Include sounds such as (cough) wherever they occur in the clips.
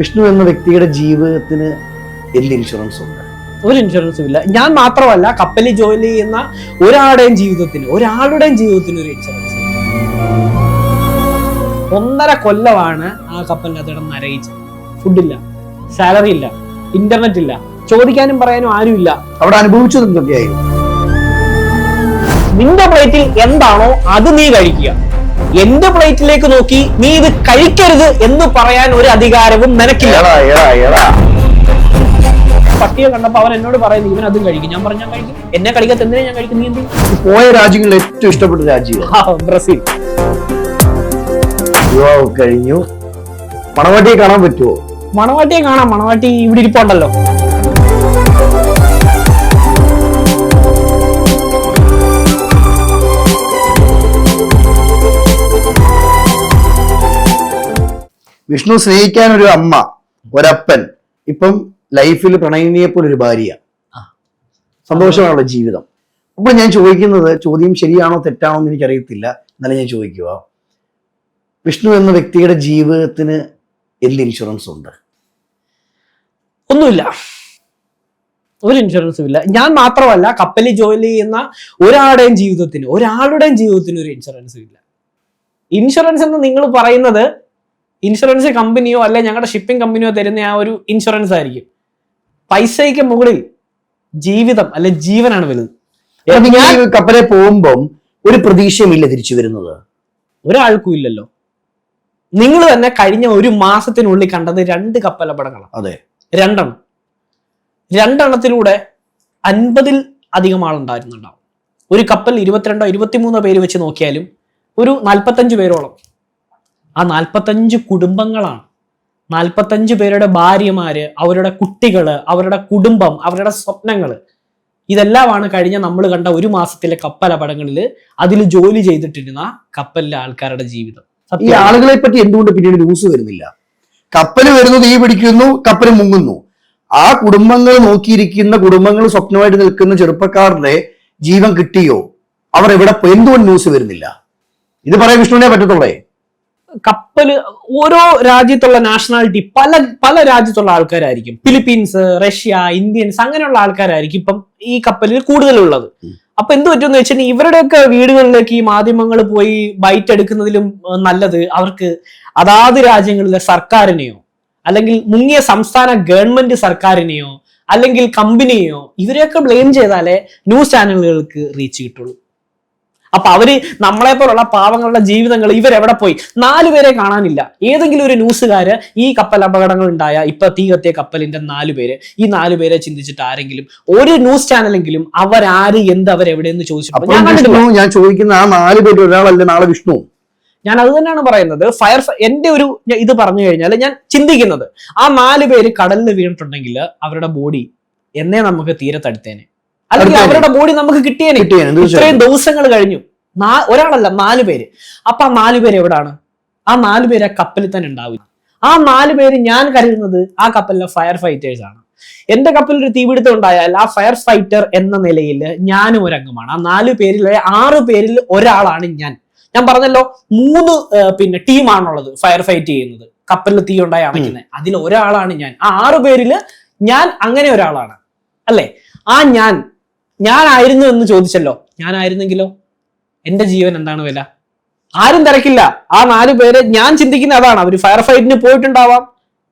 വിഷ്ണു എന്ന വ്യക്തിയുടെ ജീവിതത്തിന് എന്ത് ഇൻഷുറൻസ് ഉണ്ട്. ഒരു ഇൻഷുറൻസും ഇല്ല. ഞാൻ മാത്രമല്ല കപ്പലിൽ ജോലി ചെയ്യുന്ന ഒരാളുടെയും ജീവിതത്തിന് ഒരാളുടെയും ജീവിതത്തിന് ഒരു ഇൻഷുറൻസ് ഒന്നര കൊല്ലമാണ് ആ കപ്പലിനകത്ത് കിടന്ന് നരയിച്ചത്. ഫുഡില്ല സാലറി ഇല്ല ഇന്റർനെറ്റ് ഇല്ല ചോദിക്കാനും പറയാനും ആരുമില്ല അവിടെ അനുഭവിച്ചത് എന്തൊക്കെയായിരുന്നു? നിന്റെ പ്ലേറ്റിൽ എന്താണോ അത് നീ കഴിക്കുക. എന്റെ പ്ലേറ്റിലേക്ക് നോക്കി നീ ഇത് കഴിക്കരുത് എന്ന് പറയാൻ ഒരു അധികാരവും നിനക്കില്ല. പട്ടിയെ കണ്ടപ്പോ അവൻ എന്നോട് പറയുന്നു ഇവൻ അതും കഴിക്കും. ഞാൻ പറഞ്ഞു ഞാൻ കഴിക്കും. എന്നെ കളിക്കാത്ത എന്തിനാ ഞാൻ കഴിക്കും നീ എന്ത് പോയ രാജ്യങ്ങളിൽ ഏറ്റവും ഇഷ്ടപ്പെട്ട രാജ്യം ബ്രസീൽ. കഴിഞ്ഞു. മണവാട്ടിയെ കാണാൻ പറ്റുമോ മണവാട്ടിയെ കാണാം. മണവാട്ടി ഇവിടെ ഇരിപ്പുണ്ടല്ലോ. വിഷ്ണു സ്നേഹിക്കാൻ ഒരു അമ്മ ഒരപ്പൻ ഇപ്പം ലൈഫിൽ പ്രണയിനിയെ പോലെ ഒരു ഭാര്യ. സന്തോഷമാണുള്ള ജീവിതം. അപ്പൊ ഞാൻ ചോദിക്കുന്നത് ചോദ്യം ശരിയാണോ തെറ്റാണോ എന്ന് എനിക്കറിയത്തില്ല. എന്നാലും ഞാൻ ചോദിക്കുക. വിഷ്ണു എന്ന വ്യക്തിയുടെ ജീവിതത്തിന് എന്ത് ഇൻഷുറൻസ് ഉണ്ട്? ഒന്നുമില്ല. ഒരു ഇൻഷുറൻസും ഇല്ല. ഞാൻ മാത്രമല്ല കപ്പലിൽ ജോലി ചെയ്യുന്ന ഒരാളുടെയും ജീവിതത്തിന് ഒരാളുടെയും ജീവിതത്തിന് ഒരു ഇൻഷുറൻസും ഇല്ല. ഇൻഷുറൻസ് എന്ന് നിങ്ങൾ പറയുന്നത് ഇൻഷുറൻസ് കമ്പനിയോ അല്ലെ ഞങ്ങളുടെ ഷിപ്പിംഗ് കമ്പനിയോ തരുന്ന ആ ഒരു ഇൻഷുറൻസ് ആയിരിക്കും. പൈസയ്ക്ക് മുകളിൽ ജീവിതം അല്ലെ ജീവനാണ് വലുത്. ഞാൻ കപ്പലെ പോകുമ്പം ഒരു പ്രതീക്ഷയുമില്ല തിരിച്ചു വരുന്നത്. ഒരാൾക്കും ഇല്ലല്ലോ. നിങ്ങൾ തന്നെ കഴിഞ്ഞ ഒരു മാസത്തിനുള്ളിൽ കണ്ടത് രണ്ട് കപ്പലപടങ്ങളാണ് അതെ. രണ്ടെണ്ണം. രണ്ടെണ്ണത്തിലൂടെ അൻപതിൽ അധികം ആളുണ്ടായിരുന്നുണ്ടാവും. ഒരു കപ്പൽ ഇരുപത്തിരണ്ടോ ഇരുപത്തിമൂന്നോ പേര് വെച്ച് നോക്കിയാലും ഒരു നാൽപ്പത്തഞ്ച് പേരോളം. ആ നാൽപ്പത്തഞ്ച് കുടുംബങ്ങളാണ്. നാൽപ്പത്തഞ്ച് പേരുടെ ഭാര്യമാര് അവരുടെ കുട്ടികൾ അവരുടെ കുടുംബം അവരുടെ സ്വപ്നങ്ങൾ ഇതെല്ലാമാണ് കഴിഞ്ഞ നമ്മൾ കണ്ട ഒരു മാസത്തിലെ കപ്പലപടങ്ങളിൽ അതിൽ ജോലി ചെയ്തിട്ടിരുന്ന കപ്പലിലെ ആൾക്കാരുടെ ജീവിതം. ഈ ആളുകളെ പറ്റി എന്തുകൊണ്ട് പിന്നീട് ന്യൂസ് വരുന്നില്ല? കപ്പൽ വരുന്നു തീ പിടിക്കുന്നു കപ്പൽ മുങ്ങുന്നു. ആ കുടുംബങ്ങൾ നോക്കിയിരിക്കുന്ന കുടുംബങ്ങൾ സ്വപ്നമായിട്ട് നിൽക്കുന്ന ചെറുപ്പക്കാരുടെ ജീവൻ കിട്ടിയോ? അവർ എവിടെ എന്തുകൊണ്ട് ന്യൂസ് വരുന്നില്ല? ഇത് പറയാൻ വിഷ്ണുവിനെ പറ്റത്തുള്ളേ? കപ്പൽ ഓരോ രാജ്യത്തുള്ള നാഷണാലിറ്റി പല പല രാജ്യത്തുള്ള ആൾക്കാരായിരിക്കും. ഫിലിപ്പീൻസ് റഷ്യ ഇന്ത്യൻസ് അങ്ങനെയുള്ള ആൾക്കാരായിരിക്കും ഇപ്പം ഈ കപ്പലിൽ കൂടുതലുള്ളത്. അപ്പൊ എന്ത് പറ്റുമെന്ന് വെച്ചാൽ ഇവരുടെയൊക്കെ വീടുകളിലേക്ക് ഈ മാധ്യമങ്ങൾ പോയി ബൈറ്റ് എടുക്കുന്നതിലും നല്ലത് അവർക്ക് അതാത് രാജ്യങ്ങളിലെ സർക്കാരിനെയോ അല്ലെങ്കിൽ മുങ്ങിയ സംസ്ഥാന ഗവൺമെന്റ് സർക്കാരിനെയോ അല്ലെങ്കിൽ കമ്പനിയെയോ ഇവരെയൊക്കെ ബ്ലെയിം ചെയ്താലേ ന്യൂസ് ചാനലുകൾക്ക് റീച്ച് കിട്ടുള്ളൂ. അപ്പൊ അവർ നമ്മളെ പോലുള്ള പാവങ്ങളുടെ ജീവിതങ്ങൾ ഇവരെവിടെ പോയി? നാലുപേരെ കാണാനില്ല. ഏതെങ്കിലും ഒരു ന്യൂസുകാര് ഈ കപ്പൽ അപകടങ്ങൾ ഉണ്ടായ ഇപ്പൊ തീ കത്തിയ കപ്പലിന്റെ നാലുപേര് ഈ നാലുപേരെ ചിന്തിച്ചിട്ട് ആരെങ്കിലും ഒരു ന്യൂസ് ചാനലെങ്കിലും അവരാര് എന്ത് അവരെവിടെയെന്ന് ചോദിച്ചു ഞാൻ ചോദിക്കുന്ന ആ നാല് പേര് ഒരാളല്ല നാളെ വിഷ്ണു. ഞാൻ അത് തന്നെയാണ് പറയുന്നത്. ഫയർ എന്റെ ഒരു ഇത് പറഞ്ഞു കഴിഞ്ഞാൽ ഞാൻ ചിന്തിക്കുന്നത് ആ നാല് പേര് കടലിൽ വീണിട്ടുണ്ടെങ്കിൽ അവരുടെ ബോഡി എന്നേ നമുക്ക് തീരെ തടുത്തേനെ. അല്ലെങ്കിൽ. അവരുടെ ബോഡി നമുക്ക് കിട്ടിയേനെ. ഇത്രയും ദിവസങ്ങൾ കഴിഞ്ഞു. ഒരാളല്ല നാലു പേര്. അപ്പൊ ആ നാലു പേര് എവിടാണ്? ആ നാലു പേര് ആ കപ്പലിൽ തന്നെ ഉണ്ടാവില്ല. ആ നാലു പേര് ഞാൻ കരുതുന്നത് ആ കപ്പലിലെ ഫയർ ഫൈറ്റേഴ്സ് ആണ്. എന്റെ കപ്പലിൽ ഒരു തീപിടുത്തം ഉണ്ടായാൽ ആ ഫയർ ഫൈറ്റർ എന്ന നിലയിൽ ഞാനും ഒരംഗമാണ്. ആ നാല് പേരിൽ ആറ് പേരിൽ ഒരാളാണ് ഞാൻ. ഞാൻ പറഞ്ഞല്ലോ മൂന്ന് പിന്നെ ടീമാണുള്ളത് ഫയർ ഫൈറ്റ് ചെയ്യുന്നത്. കപ്പലിൽ തീ ഉണ്ടായി അണയ്ക്കുന്നത്. അതിൽ ഒരാളാണ് ഞാൻ. ആ ആറ് പേരിൽ ഞാൻ അങ്ങനെ ഒരാളാണ്. അല്ലേ? ആ ഞാൻ ഞാനായിരുന്നു എന്ന് ചോദിച്ചല്ലോ. ഞാനായിരുന്നെങ്കിലോ? എന്റെ ജീവൻ എന്താണ് വില? ആരും തിരക്കില്ല. ആ നാലു പേര് ഞാൻ ചിന്തിക്കുന്ന അതാണ്. അവർ ഫയർ ഫൈറ്റിന് പോയിട്ടുണ്ടാവാം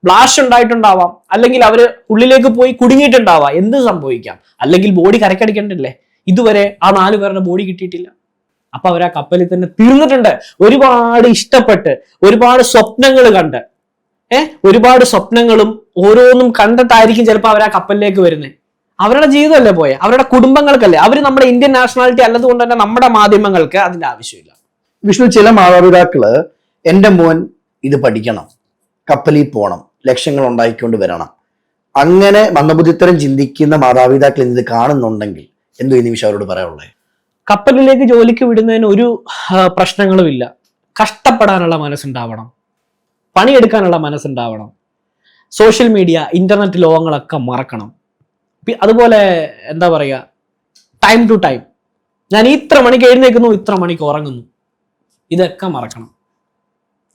ബ്ലാഷ് ഉണ്ടായിട്ടുണ്ടാവാം അല്ലെങ്കിൽ അവർ ഉള്ളിലേക്ക് പോയി കുടുങ്ങിയിട്ടുണ്ടാവാം. എന്ത് സംഭവിക്കാം? അല്ലെങ്കിൽ ബോഡി കരക്കടിക്കണ്ടല്ലേ? ഇതുവരെ ആ നാല് പേരുടെ ബോഡി കിട്ടിയിട്ടില്ല. അപ്പൊ അവർ ആ കപ്പലിൽ തന്നെ തീർന്നിട്ടുണ്ട്. ഒരുപാട് ഇഷ്ടപ്പെട്ട് ഒരുപാട് സ്വപ്നങ്ങൾ കണ്ട്. ഏഹ് ഒരുപാട് സ്വപ്നങ്ങളും ഓരോന്നും കണ്ടിട്ടായിരിക്കും ചിലപ്പോൾ അവർ ആ കപ്പലിലേക്ക് വരുന്നത് അവരുടെ ജീവിതമല്ലേ പോയെ? അവരുടെ കുടുംബങ്ങൾക്കല്ലേ? അവർ നമ്മുടെ ഇന്ത്യൻ നാഷണാലിറ്റി അല്ലതുകൊണ്ട് തന്നെ നമ്മുടെ മാധ്യമങ്ങൾക്ക് അതിന്റെ ആവശ്യമില്ല. വിഷ്ണു ചില മാതാപിതാക്കൾ എന്റെ മോൻ ഇത് പഠിക്കണം. കപ്പലിൽ പോണം. ലക്ഷ്യങ്ങൾ ഉണ്ടാക്കിക്കൊണ്ട് വരണം. അങ്ങനെ മന്ദബുദ്ധിത്തരം ചിന്തിക്കുന്ന മാതാപിതാക്കൾ ഇത് കാണുന്നുണ്ടെങ്കിൽ എന്തോ ഈ നിമിഷം അവരോട് പറയാനുള്ളത് കപ്പലിലേക്ക് ജോലിക്ക് വിടുന്നതിന് ഒരു പ്രശ്നങ്ങളും പ്രശ്നങ്ങളുമില്ല കഷ്ടപ്പെടാനുള്ള മനസ്സുണ്ടാവണം. പണിയെടുക്കാനുള്ള മനസ്സുണ്ടാവണം. സോഷ്യൽ മീഡിയ ഇന്റർനെറ്റ് ലോകങ്ങളൊക്കെ മറക്കണം. അതുപോലെ എന്താ പറയുക ടൈം ടു ടൈം ഞാൻ ഇത്ര മണിക്ക് എഴുന്നേൽക്കുന്നു ഇത്ര മണിക്ക് ഉറങ്ങുന്നു. ഇതൊക്കെ മറക്കണം.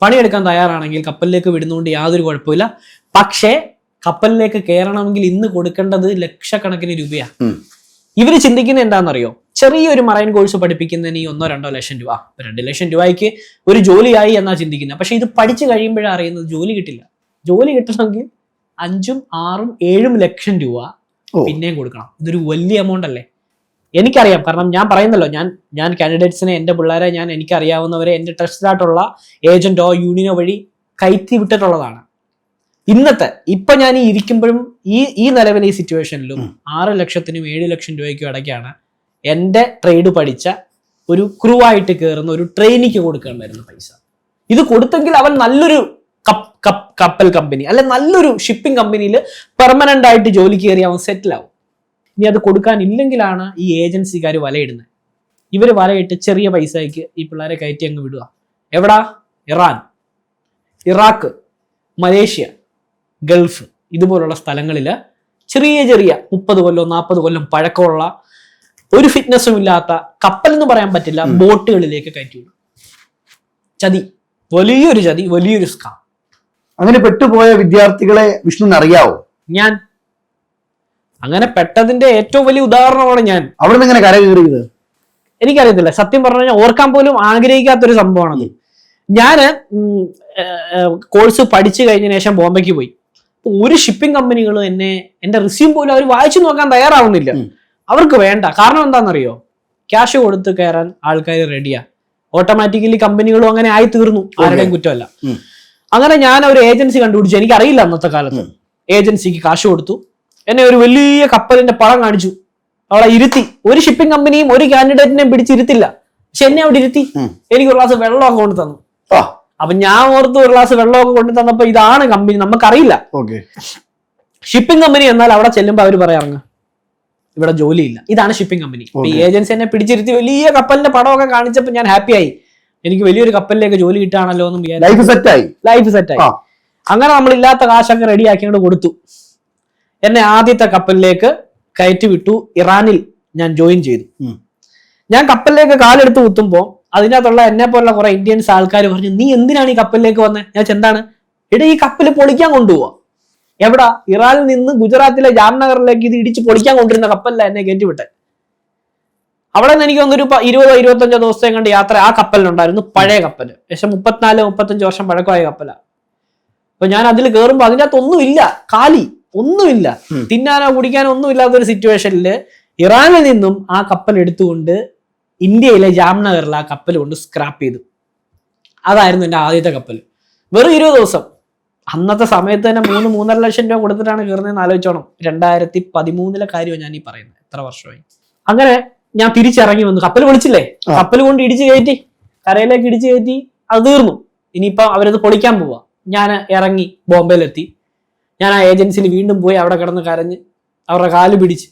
പണിയെടുക്കാൻ തയ്യാറാണെങ്കിൽ കപ്പലിലേക്ക് വിടുന്നതുകൊണ്ട് യാതൊരു കുഴപ്പമില്ല. പക്ഷേ കപ്പലിലേക്ക് കയറണമെങ്കിൽ ഇന്ന് കൊടുക്കേണ്ടത് ലക്ഷക്കണക്കിന് രൂപയാണ്. ഇവർ ചിന്തിക്കുന്നത് എന്താണെന്നറിയോ? ചെറിയൊരു മറൈൻ കോഴ്സ് പഠിപ്പിക്കുന്നതിന് ഈ ഒന്നോ രണ്ടോ ലക്ഷം രൂപ. രണ്ട് ലക്ഷം രൂപയ്ക്ക് ഒരു ജോലിയായി എന്നാ ചിന്തിക്കുന്നത്. പക്ഷെ ഇത് പഠിച്ചു കഴിയുമ്പോഴാണ് അറിയുന്നത് ജോലി കിട്ടില്ല. ജോലി കിട്ടണമെങ്കിൽ അഞ്ചും ആറും ഏഴും ലക്ഷം രൂപ. പിന്നെയും കൊടുക്കണം. ഇതൊരു വലിയ എമൗണ്ട് അല്ലേ? എനിക്കറിയാം. കാരണം ഞാൻ പറയുന്നല്ലോ ഞാൻ ഞാൻ കാൻഡിഡേറ്റ്സിനെ എന്റെ പിള്ളേരെ ഞാൻ എനിക്കറിയാവുന്നവരെ എന്റെ ട്രസ്റ്റഡായിട്ടുള്ള ഏജന്റോ യൂണിയനോ വഴി കയറ്റി വിട്ടിട്ടുള്ളതാണ്. ഇന്നത്തെ ഇപ്പൊ ഞാൻ ഈ ഇരിക്കുമ്പോഴും ഈ ഈ നിലവിലെ ഈ സിറ്റുവേഷനിലും. ആറ് ലക്ഷത്തിനും ഏഴ് ലക്ഷം രൂപയ്ക്കും ഇടയ്ക്കാണ് എന്റെ ട്രേഡ് പഠിച്ച ഒരു ക്രൂ ആയിട്ട് കയറുന്ന ഒരു ട്രെയിനിക്ക് കൊടുക്കാൻ വരുന്ന പൈസ. ഇത് കൊടുത്തെങ്കിൽ അവൻ നല്ലൊരു കപ്പ് കപ്പ് കപ്പൽ കമ്പനി അല്ലെ നല്ലൊരു ഷിപ്പിംഗ് കമ്പനിയിൽ പെർമനന്റ് ആയിട്ട് ജോലി കയറി അവൻ സെറ്റിൽ ആവും. ഇനി അത് കൊടുക്കാൻ ഇല്ലെങ്കിലാണ് ഈ ഏജൻസിക്കാർ വലയിടുന്നത് ഇവർ വലയിട്ട് ചെറിയ പൈസയ്ക്ക് ഈ പിള്ളേരെ കയറ്റി അങ്ങ് വിടുക. എവിടാ? ഇറാൻ. ഇറാഖ് മലേഷ്യ ഗൾഫ് ഇതുപോലുള്ള സ്ഥലങ്ങളിൽ ചെറിയ ചെറിയ മുപ്പത് കൊല്ലം നാൽപ്പത് കൊല്ലം പഴക്കമുള്ള ഒരു ഫിറ്റ്നസ്സും ഇല്ലാത്ത കപ്പൽ എന്ന് പറയാൻ പറ്റില്ല ബോട്ടുകളിലേക്ക് കയറ്റി വിടും. ചതി. വലിയൊരു ചതി വലിയൊരു സ്കാം അങ്ങനെ പെട്ടുപോയ വിദ്യാർത്ഥികളെ വിഷ്ണുവിന് അറിയാവോ ഞാൻ. അങ്ങനെ പെട്ടതിന്റെ ഏറ്റവും വലിയ ഉദാഹരണമാണ് ഞാൻ. അവിടെ നിന്ന് എങ്ങനെ കരകയറിയത് എനിക്കറിയത്തില്ല. സത്യം പറഞ്ഞു കഴിഞ്ഞാൽ ഓർക്കാൻ പോലും ആഗ്രഹിക്കാത്ത ഒരു സംഭവമാണത് ഞാൻ കോഴ്സ് പഠിച്ചു കഴിഞ്ഞ ശേഷം ബോംബെക്ക് പോയി. ഒരു ഷിപ്പിംഗ് കമ്പനികളും എന്നെ എന്റെ റിസ്യൂം പോലും അവർ വായിച്ചു നോക്കാൻ തയ്യാറാവുന്നില്ല. അവർക്ക് വേണ്ട. കാരണം എന്താണെന്നറിയോ? ക്യാഷ് കൊടുത്ത് കയറാൻ ആൾക്കാർ റെഡിയാ ഓട്ടോമാറ്റിക്കലി കമ്പനികളും അങ്ങനെ ആയി തീർന്നു ആരുടെയും കുറ്റമല്ല. അങ്ങനെ ഞാൻ ഒരു ഏജൻസി കണ്ടുപിടിച്ചു. എനിക്ക് അറിയില്ല അന്നത്തെ കാലത്ത്. ഏജൻസിക്ക് കാശ് കൊടുത്തു. എന്നെ ഒരു വലിയ കപ്പലിന്റെ പടം കാണിച്ചു. അവളെ ഇരുത്തി. ഒരു ഷിപ്പിംഗ് കമ്പനിയും ഒരു കാൻഡിഡേറ്റിനെയും പിടിച്ചിരുത്തില്ല. പക്ഷെ എന്നെ അവിടെ ഇരുത്തി. എനിക്ക് ഒരു ഗ്ലാസ് വെള്ളമൊക്കെ കൊണ്ട് തന്നു. അപ്പൊ ഞാൻ ഓർത്ത് ഒരു ഗ്ലാസ് വെള്ളമൊക്കെ കൊണ്ട് തന്നപ്പോ ഇതാണ് കമ്പനി നമുക്കറിയില്ല. ഓക്കെ. ഷിപ്പിംഗ് കമ്പനി എന്നാൽ അവിടെ ചെല്ലുമ്പോൾ അവർ പറയാറുങ്ങ ഇവിടെ ജോലിയില്ല. ഇതാണ് ഷിപ്പിംഗ് കമ്പനി. ഏജൻസി എന്നെ പിടിച്ചിരുത്തി. വലിയ കപ്പലിന്റെ പടമൊക്കെ കാണിച്ചപ്പോൾ ഞാൻ ഹാപ്പിയായി എനിക്ക് വലിയൊരു കപ്പലിലേക്ക് ജോലി കിട്ടാണല്ലോ എന്നും ലൈഫ് സെറ്റായി ലൈഫ് സെറ്റായി ആയി. അങ്ങനെ നമ്മൾ ഇല്ലാത്ത കാശൊക്കെ അങ്ങോട്ട് കൊടുത്തു. എന്നെ ആദ്യത്തെ കപ്പലിലേക്ക് കയറ്റി വിട്ടു. ഇറാനിൽ ഞാൻ ജോയിൻ ചെയ്തു. ഞാൻ കപ്പലിലേക്ക് കാലെടുത്ത് കുത്തുമ്പോൾ അതിനകത്തുള്ള എന്നെ പോലുള്ള കുറെ ഇന്ത്യൻസ് ആൾക്കാർ പറഞ്ഞു നീ എന്തിനാണ് ഈ കപ്പലിലേക്ക് വന്നത് ഞാൻ എന്താണ്? എടാ ഈ കപ്പൽ പൊളിക്കാൻ കൊണ്ടുപോവാ. എവിടാ? ഇറാനിൽ നിന്ന് ഗുജറാത്തിലെ ജാംനഗറിലേക്ക് ഇത് ഇടിച്ച് പൊളിക്കാൻ കൊണ്ടിരുന്ന കപ്പലിലാണ് എന്നെ കയറ്റി വിട്ടെ അവിടെ നിന്ന് എനിക്ക് തോന്നുന്നു ഒരു ഇരുപതോ ഇരുപത്തഞ്ചോ ദിവസത്തെ കണ്ട് യാത്ര ആ കപ്പലിലുണ്ടായിരുന്നു പഴയ കപ്പൽ ഏകദേശം മുപ്പത്തിനാല് മുപ്പത്തഞ്ച് വർഷം പഴക്കമായ കപ്പലാ. അപ്പൊ ഞാൻ അതിൽ കയറുമ്പോൾ അതിന്റെ അകത്ത് ഒന്നുമില്ല കാലി ഒന്നുമില്ല. തിന്നാനോ കുടിക്കാനോ ഒന്നുമില്ലാത്ത ഒരു സിറ്റുവേഷനിൽ ഇറാനിൽ നിന്നും ആ കപ്പൽ എടുത്തുകൊണ്ട് ഇന്ത്യയിലെ ജാംനഗറിൽ ആ കപ്പൽ കൊണ്ട് സ്ക്രാപ്പ് ചെയ്തു. അതായിരുന്നു എന്റെ ആദ്യത്തെ കപ്പൽ വെറും ഇരുപത് ദിവസം. അന്നത്തെ സമയത്ത് തന്നെ മൂന്ന് മൂന്നര ലക്ഷം രൂപ കൊടുത്തിട്ടാണ് കയറുന്നതെന്ന് ആലോചിച്ചോണം. രണ്ടായിരത്തി പതിമൂന്നിലെ കാര്യമാണ് ഞാൻ ഈ പറയുന്നത്. എത്ര വർഷമായി? അങ്ങനെ ഞാൻ തിരിച്ചിറങ്ങി വന്നു. കപ്പൽ വിളിച്ചില്ലേ. കപ്പൽ കൊണ്ട് ഇടിച്ചു കയറ്റി കരയിലേക്ക് ഇടിച്ചു കയറ്റി അത് തീർന്നു. ഇനിയിപ്പം അവരത് പൊളിക്കാൻ പോവാ. ഞാൻ ഇറങ്ങി ബോംബെയിലെത്തി. ഞാൻ ആ ഏജൻസിയിൽ വീണ്ടും പോയി അവിടെ കിടന്ന് കരഞ്ഞ് അവരുടെ കാൽ പിടിച്ച്.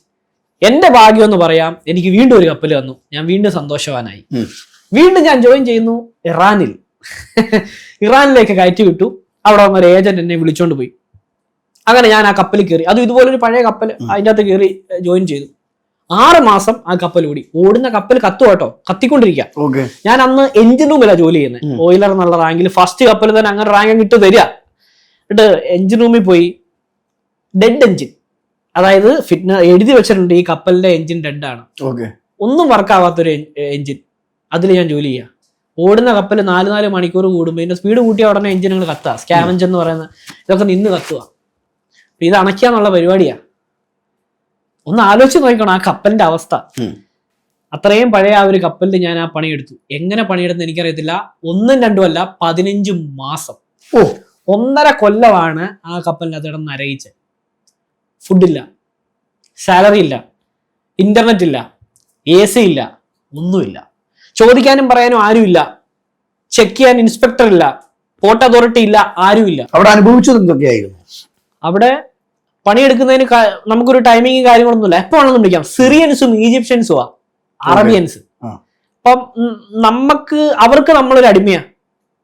എന്റെ ഭാഗ്യം എന്ന് പറയാം എനിക്ക് വീണ്ടും ഒരു കപ്പൽ വന്നു ഞാൻ വീണ്ടും സന്തോഷവാനായി. വീണ്ടും ഞാൻ ജോയിൻ ചെയ്യുന്നു ഇറാനിൽ. ഇറാനിലേക്ക് കയറ്റി വിട്ടു. അവിടെ ഒരു ഏജന്റ് എന്നെ വിളിച്ചോണ്ട് പോയി. അങ്ങനെ ഞാൻ ആ കപ്പലിൽ കയറി. അത് ഇതുപോലൊരു പഴയ കപ്പൽ അതിന്റെ അകത്ത് കയറി ജോയിൻ ചെയ്തു. ആറ് മാസം ആ കപ്പൽ ഓടി. ഓടുന്ന കപ്പൽ കത്തു കേട്ടോ. കത്തിക്കൊണ്ടിരിക്കുക ഞാൻ അന്ന് എഞ്ചിൻ റൂമിലാണ് ജോലി ചെയ്യുന്നത് ഓയിലർ എന്നുള്ള റാങ്കിൽ ഫസ്റ്റ് കപ്പൽ തന്നെ അങ്ങനെ റാങ്ക് ഇട്ട് തരിക. എന്നിട്ട് എഞ്ചിൻ റൂമിൽ പോയി. ഡെഡ് എഞ്ചിൻ അതായത് ഫിറ്റ്നസ് എഴുതി വെച്ചിട്ടുണ്ട് ഈ കപ്പലിന്റെ എഞ്ചിൻ ഡെഡ് ആണ്. ഒന്നും ഒന്നും വർക്കാവാത്തൊരു എഞ്ചിൻ അതിൽ ഞാൻ ജോലി ചെയ്യുക ഓടുന്ന കപ്പൽ നാല് നാല് മണിക്കൂർ കൂടുമ്പോൾ ഇതിന്റെ സ്പീഡ് കൂട്ടിയ ഉടനെ എഞ്ചിനുകൾ കത്തുക സ്കാവഞ്ച് എന്ന് പറയുന്ന ഇതൊക്കെ നിന്ന് കത്തുക ഇത് അണയ്ക്കുക എന്നുള്ള പരിപാടിയാ. ഒന്ന് ആലോചിച്ച് നോക്കണം ആ കപ്പലിന്റെ അവസ്ഥ. അത്രയും പഴയ ആ ഒരു കപ്പലിൽ ഞാൻ ആ പണിയെടുത്തു. എങ്ങനെ പണിയെടുത്തു എനിക്കറിയത്തില്ല. ഒന്നും രണ്ടും അല്ല പതിനഞ്ച് മാസം. ഓ. ഒന്നര കൊല്ലമാണ് ആ കപ്പലിനകത്ത് കിടന്ന് അരയിച്ചത് ഫുഡില്ല. സാലറി ഇല്ല. ഇന്റർനെറ്റ് ഇല്ല. എ സി ഇല്ല. ഒന്നുമില്ല. ചോദിക്കാനും പറയാനും ആരുമില്ല ചെക്ക് ചെയ്യാൻ ഇൻസ്പെക്ടർ ഇല്ല. പോർട്ട് അതോറിറ്റി ഇല്ല. ആരുമില്ല അവിടെ അനുഭവിച്ചത് എന്തൊക്കെയായിരുന്നു? അവിടെ പണിയെടുക്കുന്നതിന് നമുക്കൊരു ടൈമിങ് കാര്യങ്ങളൊന്നുമില്ല എപ്പോ വേണമെങ്കിലും വിളിക്കാം. സിറിയൻസും ഈജിപ്ഷ്യൻസും ആ അറബിയൻസ്. അപ്പം നമുക്ക് അവർക്ക് നമ്മളൊരു അടിമയാ.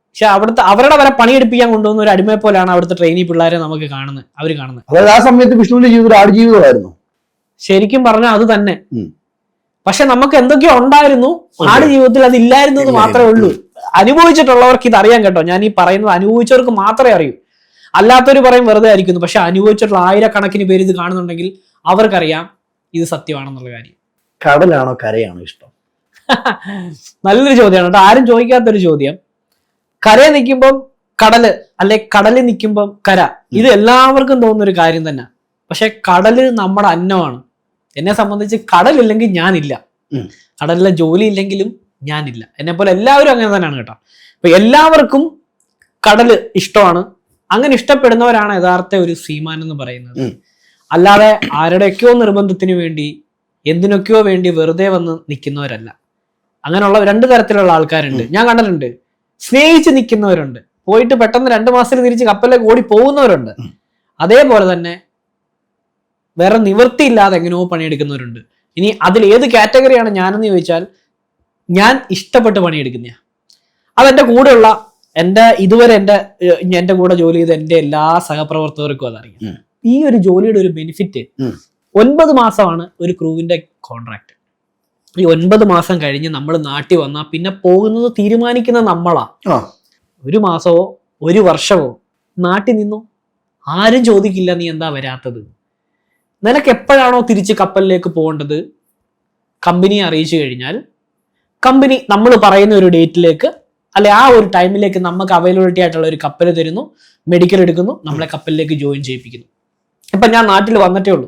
പക്ഷെ അവിടുത്തെ അവരുടെ വരെ പണിയെടുപ്പിക്കാൻ കൊണ്ടുവന്ന ഒരു അടിമയെ പോലെയാണ് അവിടുത്തെ ട്രെയിനി പിള്ളേരെ നമുക്ക് കാണുന്നത് അവർ കാണുന്നത്. അതായത് ആ സമയത്ത് വിഷ്ണുവിന്റെ ജീവിതം ആടുജീവിതമായിരുന്നു ശരിക്കും പറഞ്ഞാൽ അത് തന്നെ. പക്ഷെ നമുക്ക് എന്തൊക്കെയോ ഉണ്ടായിരുന്നു. ആട് ജീവിതത്തിൽ അത് ഇല്ലായിരുന്നു എന്ന് മാത്രമേ ഉള്ളൂ. അനുഭവിച്ചിട്ടുള്ളവർക്ക് ഇത് അറിയാൻ കേട്ടോ. ഞാൻ ഈ പറയുന്നത് അനുഭവിച്ചവർക്ക് മാത്രമേ അറിയൂ. അല്ലാത്തവർ പറയും വെറുതെ ആയിരിക്കുന്നു. പക്ഷെ അനുഭവിച്ചിട്ടുള്ള ആയിരക്കണക്കിന് പേര് ഇത് കാണുന്നുണ്ടെങ്കിൽ അവർക്കറിയാം ഇത് സത്യമാണെന്നുള്ള കാര്യം. കടലാണോ കരയാണോ ഇഷ്ടം? (laughs) നല്ലൊരു ചോദ്യമാണ് കേട്ടോ. ആരും ചോദിക്കാത്തൊരു ചോദ്യം. കരയെ നിൽക്കുമ്പം കടൽ അല്ലെ കടലിൽ നിൽക്കുമ്പം കര. ഇത് എല്ലാവർക്കും തോന്നുന്ന ഒരു കാര്യം തന്നെ. പക്ഷെ കടൽ നമ്മുടെ അന്നമാണ്. എന്നെ സംബന്ധിച്ച് കടലില്ലെങ്കിൽ ഞാനില്ല. കടലിലെ ജോലി ഇല്ലെങ്കിലും ഞാനില്ല. എന്നെ പോലെ എല്ലാവരും അങ്ങനെ തന്നെയാണ് കേട്ടോ. അപ്പൊ എല്ലാവർക്കും കടൽ ഇഷ്ടമാണ്. അങ്ങനെ ഇഷ്ടപ്പെടുന്നവരാണ് യഥാർത്ഥ ഒരു സീമാൻ എന്ന് പറയുന്നത്. അല്ലാതെ ആരുടെയൊക്കെയോ നിർബന്ധത്തിന് വേണ്ടി എന്തിനൊക്കെയോ വേണ്ടി വെറുതെ വന്ന് നിൽക്കുന്നവരല്ല. അങ്ങനെയുള്ള രണ്ട് തരത്തിലുള്ള ആൾക്കാരുണ്ട്. ഞാൻ കണ്ടിട്ടുണ്ട്. സ്നേഹിച്ച് നിൽക്കുന്നവരുണ്ട്. പോയിട്ട് പെട്ടെന്ന് രണ്ട് മാസത്തിൽ തിരിച്ച് കപ്പലിലേക്ക് ഓടി പോകുന്നവരുണ്ട്. അതേപോലെ തന്നെ വേറെ നിവൃത്തിയില്ലാതെ എങ്ങനെയോ പണിയെടുക്കുന്നവരുണ്ട്. ഇനി അതിൽ ഏത് കാറ്റഗറിയാണ് ഞാനെന്ന് ചോദിച്ചാൽ ഞാൻ ഇഷ്ടപ്പെട്ട് പണിയെടുക്കുന്ന അതെന്റെ കൂടെയുള്ള എന്റെ ഇതുവരെ എന്റെ എന്റെ എന്റെ കൂടെ ജോലി ചെയ്ത എന്റെ എല്ലാ സഹപ്രവർത്തകർക്കും അതറിയാം. ഈ ഒരു ജോലിയുടെ ഒരു ബെനിഫിറ്റ്. ഒൻപത് മാസമാണ് ഒരു ക്രൂവിന്റെ കോൺട്രാക്ട് ഈ ഒൻപത് മാസം കഴിഞ്ഞ് നമ്മൾ നാട്ടിൽ വന്നാൽ പിന്നെ പോകുന്നത് തീരുമാനിക്കുന്ന നമ്മളാ. ഒരു മാസമോ ഒരു വർഷമോ നാട്ടിൽ നിന്നോ ആരും ചോദിക്കില്ല നീ എന്താ വരാത്തത്. നിനക്ക് എപ്പോഴാണോ തിരിച്ച് കപ്പലിലേക്ക് പോകേണ്ടത്? കമ്പനിയെ അറിയിച്ചു കഴിഞ്ഞാൽ കമ്പനി നമ്മൾ പറയുന്ന ഒരു ഡേറ്റിലേക്ക് അല്ലെ ആ ഒരു ടൈമിലേക്ക് നമുക്ക് അവൈലബിലിറ്റി ആയിട്ടുള്ള ഒരു കപ്പൽ തരുന്നു മെഡിക്കൽ എടുക്കുന്നു നമ്മളെ കപ്പലിലേക്ക് ജോയിൻ ചെയ്യിപ്പിക്കുന്നു. ഇപ്പൊ ഞാൻ നാട്ടിൽ വന്നിട്ടേ ഉള്ളൂ.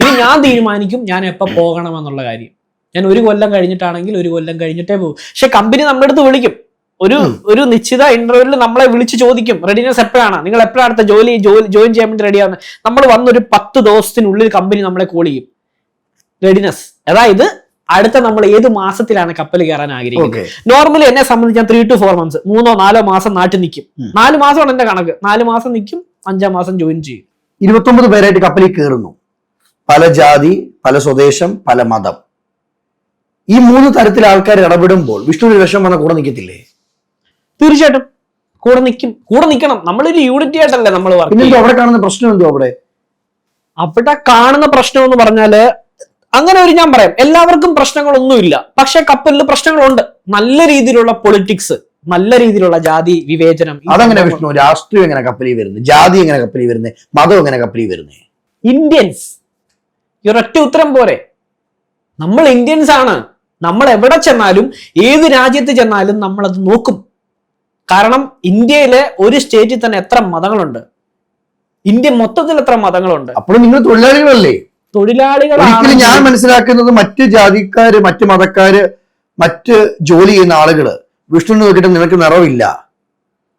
ഇനി ഞാൻ തീരുമാനിക്കും ഞാൻ എപ്പോൾ പോകണമെന്നുള്ള കാര്യം. ഞാൻ ഒരു കൊല്ലം കഴിഞ്ഞിട്ടാണെങ്കിൽ ഒരു കൊല്ലം കഴിഞ്ഞിട്ടേ പോകും. പക്ഷെ കമ്പനി നമ്മുടെ അടുത്ത് വിളിക്കും. ഒരു ഒരു നിശ്ചിത ഇന്റർവ്യൂവിൽ നമ്മളെ വിളിച്ച് ചോദിക്കും. റെഡിനെസ് എപ്പോഴാണ്? നിങ്ങൾ എപ്പോഴാണ് അടുത്ത ജോലി ജോലി ജോയിൻ ചെയ്യാൻ വേണ്ടി റെഡിയാണ് നമ്മൾ വന്നൊരു പത്ത് ദിവസത്തിനുള്ളിൽ കമ്പനി നമ്മളെ കോൾ ചെയ്യും. റെഡിനെസ് അതായത് അടുത്ത നമ്മൾ ഏത് മാസത്തിലാണ് കപ്പൽ കയറാൻ ആഗ്രഹിക്കുന്നത്? നോർമലി എന്നെ സംബന്ധിച്ച് ഞാൻ ത്രീ ടു ഫോർ മന്ത്സ് മൂന്നോ നാലോ മാസം നാട്ടിൽ നിൽക്കും. നാല് മാസമാണ് എന്റെ കണക്ക്. നാല് മാസം നിൽക്കും അഞ്ചാം മാസം ജോയിൻ ചെയ്യും. ഇരുപത്തൊമ്പത് പേരായിട്ട് കപ്പലിൽ കയറുന്നു. പല ജാതി പല സ്വദേശം പല മതം. ഈ മൂന്ന് തരത്തിൽ ആൾക്കാർ ഇടപെടുമ്പോൾ വിഷ്ണുവിന് വിഷം വന്ന കൂടെ നിൽക്കത്തില്ലേ? തീർച്ചയായിട്ടും. കൂടെ നിൽക്കും. കൂടെ നിൽക്കണം. നമ്മളൊരു യൂണിറ്റി ആയിട്ടല്ലേ നമ്മൾ അവിടെ കാണുന്ന പ്രശ്നം എന്തോ അവിടെ? അവിടെ കാണുന്ന പ്രശ്നം എന്ന് പറഞ്ഞാൽ അങ്ങനെ ഒരു ഞാൻ പറയാം. എല്ലാവർക്കും പ്രശ്നങ്ങളൊന്നുമില്ല. പക്ഷെ കപ്പലിൽ പ്രശ്നങ്ങളുണ്ട്. നല്ല രീതിയിലുള്ള പൊളിറ്റിക്സ് നല്ല രീതിയിലുള്ള ജാതി വിവേചനം അതങ്ങനെ വിഷ്ണു? രാഷ്ട്രീയം എങ്ങനെ കപ്പലിൽ വരുന്നത് ജാതി എങ്ങനെ കപ്പലിൽ വരുന്നത് മതം എങ്ങനെ കപ്പലിൽ വരുന്നത് ഇന്ത്യൻസ് ഈ ഒരൊറ്റ ഉത്തരം പോരെ. നമ്മൾ ഇന്ത്യൻസ് ആണ്. നമ്മൾ എവിടെ ചെന്നാലും ഏത് രാജ്യത്ത് ചെന്നാലും നമ്മൾ അത് നോക്കും. കാരണം ഇന്ത്യയിലെ ഒരു സ്റ്റേറ്റിൽ തന്നെ എത്ര മതങ്ങളുണ്ട്? ഇന്ത്യ മൊത്തത്തിൽ എത്ര മതങ്ങളുണ്ട്? അപ്പോൾ നിങ്ങൾ തൊഴിലാളികളല്ലേ? ഒരിക്കലും ഞാൻ മനസ്സിലാക്കുന്നത് മറ്റ് ജാതിക്കാര് മറ്റ് മതക്കാര് മറ്റ് ജോലി ചെയ്യുന്ന ആളുകൾ വിഷ്ണു നോക്കിയിട്ട് നിനക്ക് നിറവില്ല.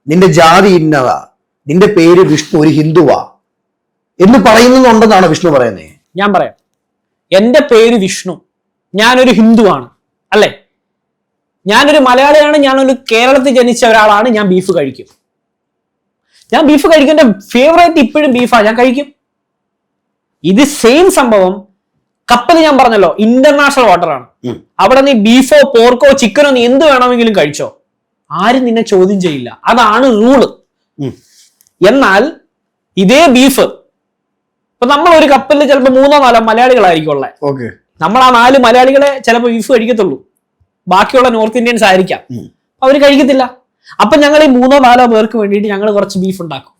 നിന്റെ ജാതി ഇന്നതാ. നിന്റെ പേര് വിഷ്ണു ഒരു ഹിന്ദുവാ. എന്ന് പറയുന്നുണ്ടെന്നാണ് വിഷ്ണു പറയുന്നത് ഞാൻ പറയാം. എന്റെ പേര് വിഷ്ണു. ഞാനൊരു ഹിന്ദുവാണ്. അല്ലെ? ഞാനൊരു മലയാളിയാണ് ഞാനൊരു കേരളത്തിൽ ജനിച്ച ഒരാളാണ് ഞാൻ ബീഫ് കഴിക്കും. ഞാൻ ബീഫ് കഴിക്കും. എന്റെ ഫേവറേറ്റ് ഇപ്പോഴും ബീഫാണ് ഞാൻ കഴിക്കും. ഇത് സെയിം സംഭവം കപ്പൽ ഞാൻ പറഞ്ഞല്ലോ ഇന്റർനാഷണൽ വാട്ടറാണ് ആണ്. അവിടെ നീ ബീഫോ പോർക്കോ ചിക്കനോ നീ എന്ത് വേണമെങ്കിലും കഴിച്ചോ. ആരും നിന്നെ ചോദ്യം ചെയ്യില്ല. അതാണ് റൂൾ എന്നാൽ ഇതേ ബീഫ് ഇപ്പൊ നമ്മൾ ഒരു കപ്പലിൽ ചിലപ്പോൾ മൂന്നോ നാലോ മലയാളികളായിരിക്കും ഉള്ളത് നമ്മൾ ആ നാല് മലയാളികളെ ചിലപ്പോൾ ബീഫ് കഴിക്കത്തുള്ളൂ. ബാക്കിയുള്ള നോർത്ത് ഇന്ത്യൻസ് ആയിരിക്കാം. അവർ കഴിക്കത്തില്ല. അപ്പൊ ഞങ്ങൾ ഈ മൂന്നോ നാലോ പേർക്ക് വേണ്ടിയിട്ട് ഞങ്ങൾ കുറച്ച് ബീഫ് ഉണ്ടാക്കും.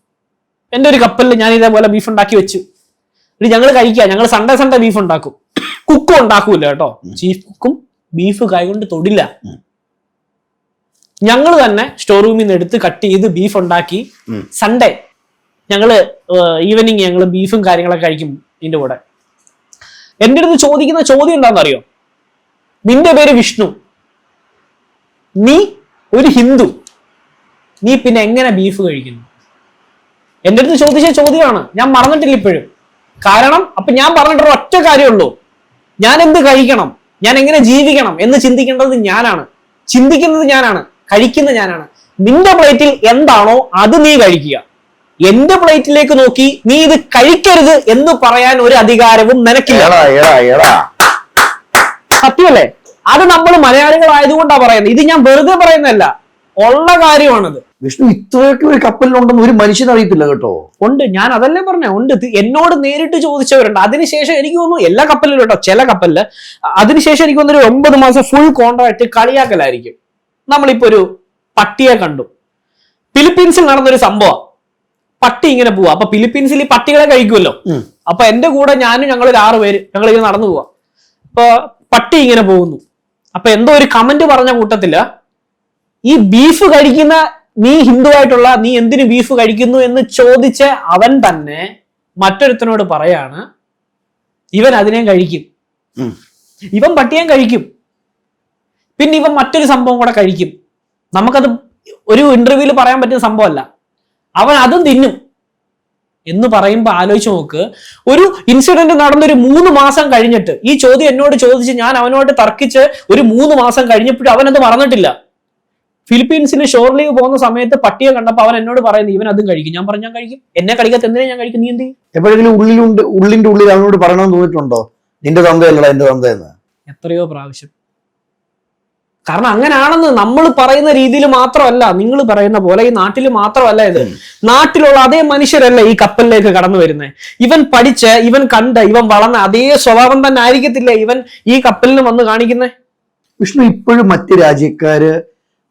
എന്റെ ഒരു കപ്പലിൽ ഞാൻ ഇതേപോലെ ബീഫ് ഉണ്ടാക്കി വെച്ചു. ഇനി ഞങ്ങൾ കഴിക്കുക ഞങ്ങൾ സൺഡേ സൺഡേ ബീഫ് ഉണ്ടാക്കും. കുക്കും ഉണ്ടാക്കൂല കേട്ടോ. ചീഫ് കുക്കും ബീഫ് കൈകൊണ്ട് തൊടില്ല. ഞങ്ങൾ തന്നെ സ്റ്റോർ റൂമിൽ നിന്ന് എടുത്ത് കട്ട് ചെയ്ത് ബീഫ് ഉണ്ടാക്കി. സൺഡേ ഞങ്ങൾ ഈവനിങ് ഞങ്ങൾ ബീഫും കാര്യങ്ങളൊക്കെ കഴിക്കും ഇതിന്റെ കൂടെ. എന്റെ അടുത്ത് ചോദിക്കുന്ന ചോദ്യം എന്താണെന്നറിയോ? നിന്റെ പേര് വിഷ്ണു. നീ ഒരു ഹിന്ദു. നീ പിന്നെ എങ്ങനെ ബീഫ് കഴിക്കുന്നു? എന്റെ അടുത്ത് ചോദിച്ച ചോദ്യമാണ്. ഞാൻ മറന്നിട്ടില്ല ഇപ്പോഴും. കാരണം അപ്പൊ ഞാൻ പറഞ്ഞിട്ടൊരു ഒറ്റ കാര്യമുള്ളൂ. ഞാൻ എന്ത് കഴിക്കണം? ഞാൻ എങ്ങനെ ജീവിക്കണം എന്ന് ചിന്തിക്കേണ്ടത് ഞാനാണ്. ചിന്തിക്കുന്നത് ഞാനാണ്. കഴിക്കുന്നത് ഞാനാണ്. നിന്റെ പ്ലേറ്റിൽ എന്താണോ അത് നീ കഴിക്കുക. എന്റെ പ്ലേറ്റിലേക്ക് നോക്കി നീ ഇത് കഴിക്കരുത് എന്ന് പറയാൻ ഒരു അധികാരവും നിനക്കില്ല. സത്യമല്ലേ? അത് നമ്മൾ മലയാളികളായതുകൊണ്ടാ പറയുന്നത്. ഇത് ഞാൻ വെറുതെ പറയുന്നതല്ല. ഉള്ള കാര്യമാണിത്. വിഷ്ണു ഇത്രയൊക്കെ ഒരു കപ്പലിലുണ്ടെന്ന് ഒരു മനുഷ്യൻ അറിയത്തില്ല കേട്ടോ. ഉണ്ട്. ഞാൻ അതല്ലേ പറഞ്ഞ? ഉണ്ട്. എന്നോട് നേരിട്ട് ചോദിച്ചവരുണ്ട്. അതിനുശേഷം എനിക്ക് തോന്നുന്നു എല്ലാ കപ്പലിലും കേട്ടോ ചില കപ്പലിൽ അതിനുശേഷം എനിക്ക് തോന്നുന്നു ഒരു ഒമ്പത് മാസം ഫുൾ കോൺട്രാക്ട് കളിയാക്കലായിരിക്കും. നമ്മളിപ്പോ ഒരു പട്ടിയെ കണ്ടു. ഫിലിപ്പീൻസിൽ നടന്നൊരു സംഭവം. പട്ടി ഇങ്ങനെ പോവാ. അപ്പൊ ഫിലിപ്പീൻസിൽ ഈ പട്ടികളെ കഴിക്കുമല്ലോ. അപ്പൊ എന്റെ കൂടെ ഞാനും ഞങ്ങൾ ഒരു ആറ് പേര് ഞങ്ങൾ ഇങ്ങനെ നടന്നു പോവാ. അപ്പൊ പട്ടി ഇങ്ങനെ പോകുന്നു. അപ്പൊ എന്തോ ഒരു കമന്റ് പറഞ്ഞ കൂട്ടത്തിൽ ഈ ബീഫ് കഴിക്കുന്ന നീ ഹിന്ദു ഹിന്ദുവായിട്ടുള്ള നീ എന്തിനു ബീഫ് കഴിക്കുന്നു എന്ന് ചോദിച്ച അവൻ തന്നെ മറ്റൊരുത്തനോട് പറയാണ് ഇവൻ അതിനെ കഴിക്കും. ഇവൻ പട്ടിയേം കഴിക്കും. പിന്നെ ഇവൻ മറ്റൊരു സംഭവം കൂടെ കഴിക്കും. നമുക്കത് ഒരു ഇന്റർവ്യൂവിൽ പറയാൻ പറ്റുന്ന സംഭവമല്ല. അവൻ അതും തിന്നും. എന്ന് പറയുമ്പോൾ ആലോചിച്ച് നോക്ക്. ഒരു ഇൻസിഡന്റ് നടന്നൊരു മൂന്ന് മാസം കഴിഞ്ഞിട്ട് ഈ ചോദ്യം എന്നോട് ചോദിച്ച് ഞാൻ അവനോട് തർക്കിച്ച് ഒരു മൂന്ന് മാസം കഴിഞ്ഞപ്പോഴും അവനത് മറന്നിട്ടില്ല. ഫിലിപ്പീൻസിൽ ഷോർ ലീവ് പോകുന്ന സമയത്ത് പട്ടിയെ കണ്ടപ്പോൾ അവൻ എന്നോട് പറയുന്നത് ഇവൻ അതും കഴിക്കും. ഞാൻ പറഞ്ഞു ഞാൻ കഴിക്കും. എന്നെ കഴിക്കാത്ത എന്തിനാ ഞാൻ കഴിക്കും നീ എന്ത് എപ്പോഴെങ്കിലും ഉള്ളിലുണ്ട് ഉള്ളിന്റെ ഉള്ളിൽ അവനോട് പറയണമെന്ന് തോന്നിയിട്ടുണ്ടോ? നിന്റെ തന്തയല്ലടാ എന്റെ തന്തയെന്ന് എത്രയോ പ്രാവശ്യം. കാരണം അങ്ങനെയാണെന്ന് നമ്മൾ പറയുന്ന രീതിയിൽ മാത്രമല്ല നിങ്ങൾ പറയുന്ന പോലെ ഈ നാട്ടിൽ മാത്രമല്ല ഇത്. നാട്ടിലുള്ള അതേ മനുഷ്യരല്ല ഈ കപ്പലിലേക്ക് കടന്നു വരുന്നത് ഇവൻ പഠിച്ച് ഇവൻ കണ്ട് ഇവൻ വളർന്ന അതേ സ്വഭാവം തന്നെ ആയിരിക്കത്തില്ല ഇവൻ ഈ കപ്പലിന് വന്ന് കാണിക്കുന്നത് വിഷ്ണു ഇപ്പോഴും മറ്റ് രാജ്യക്കാര്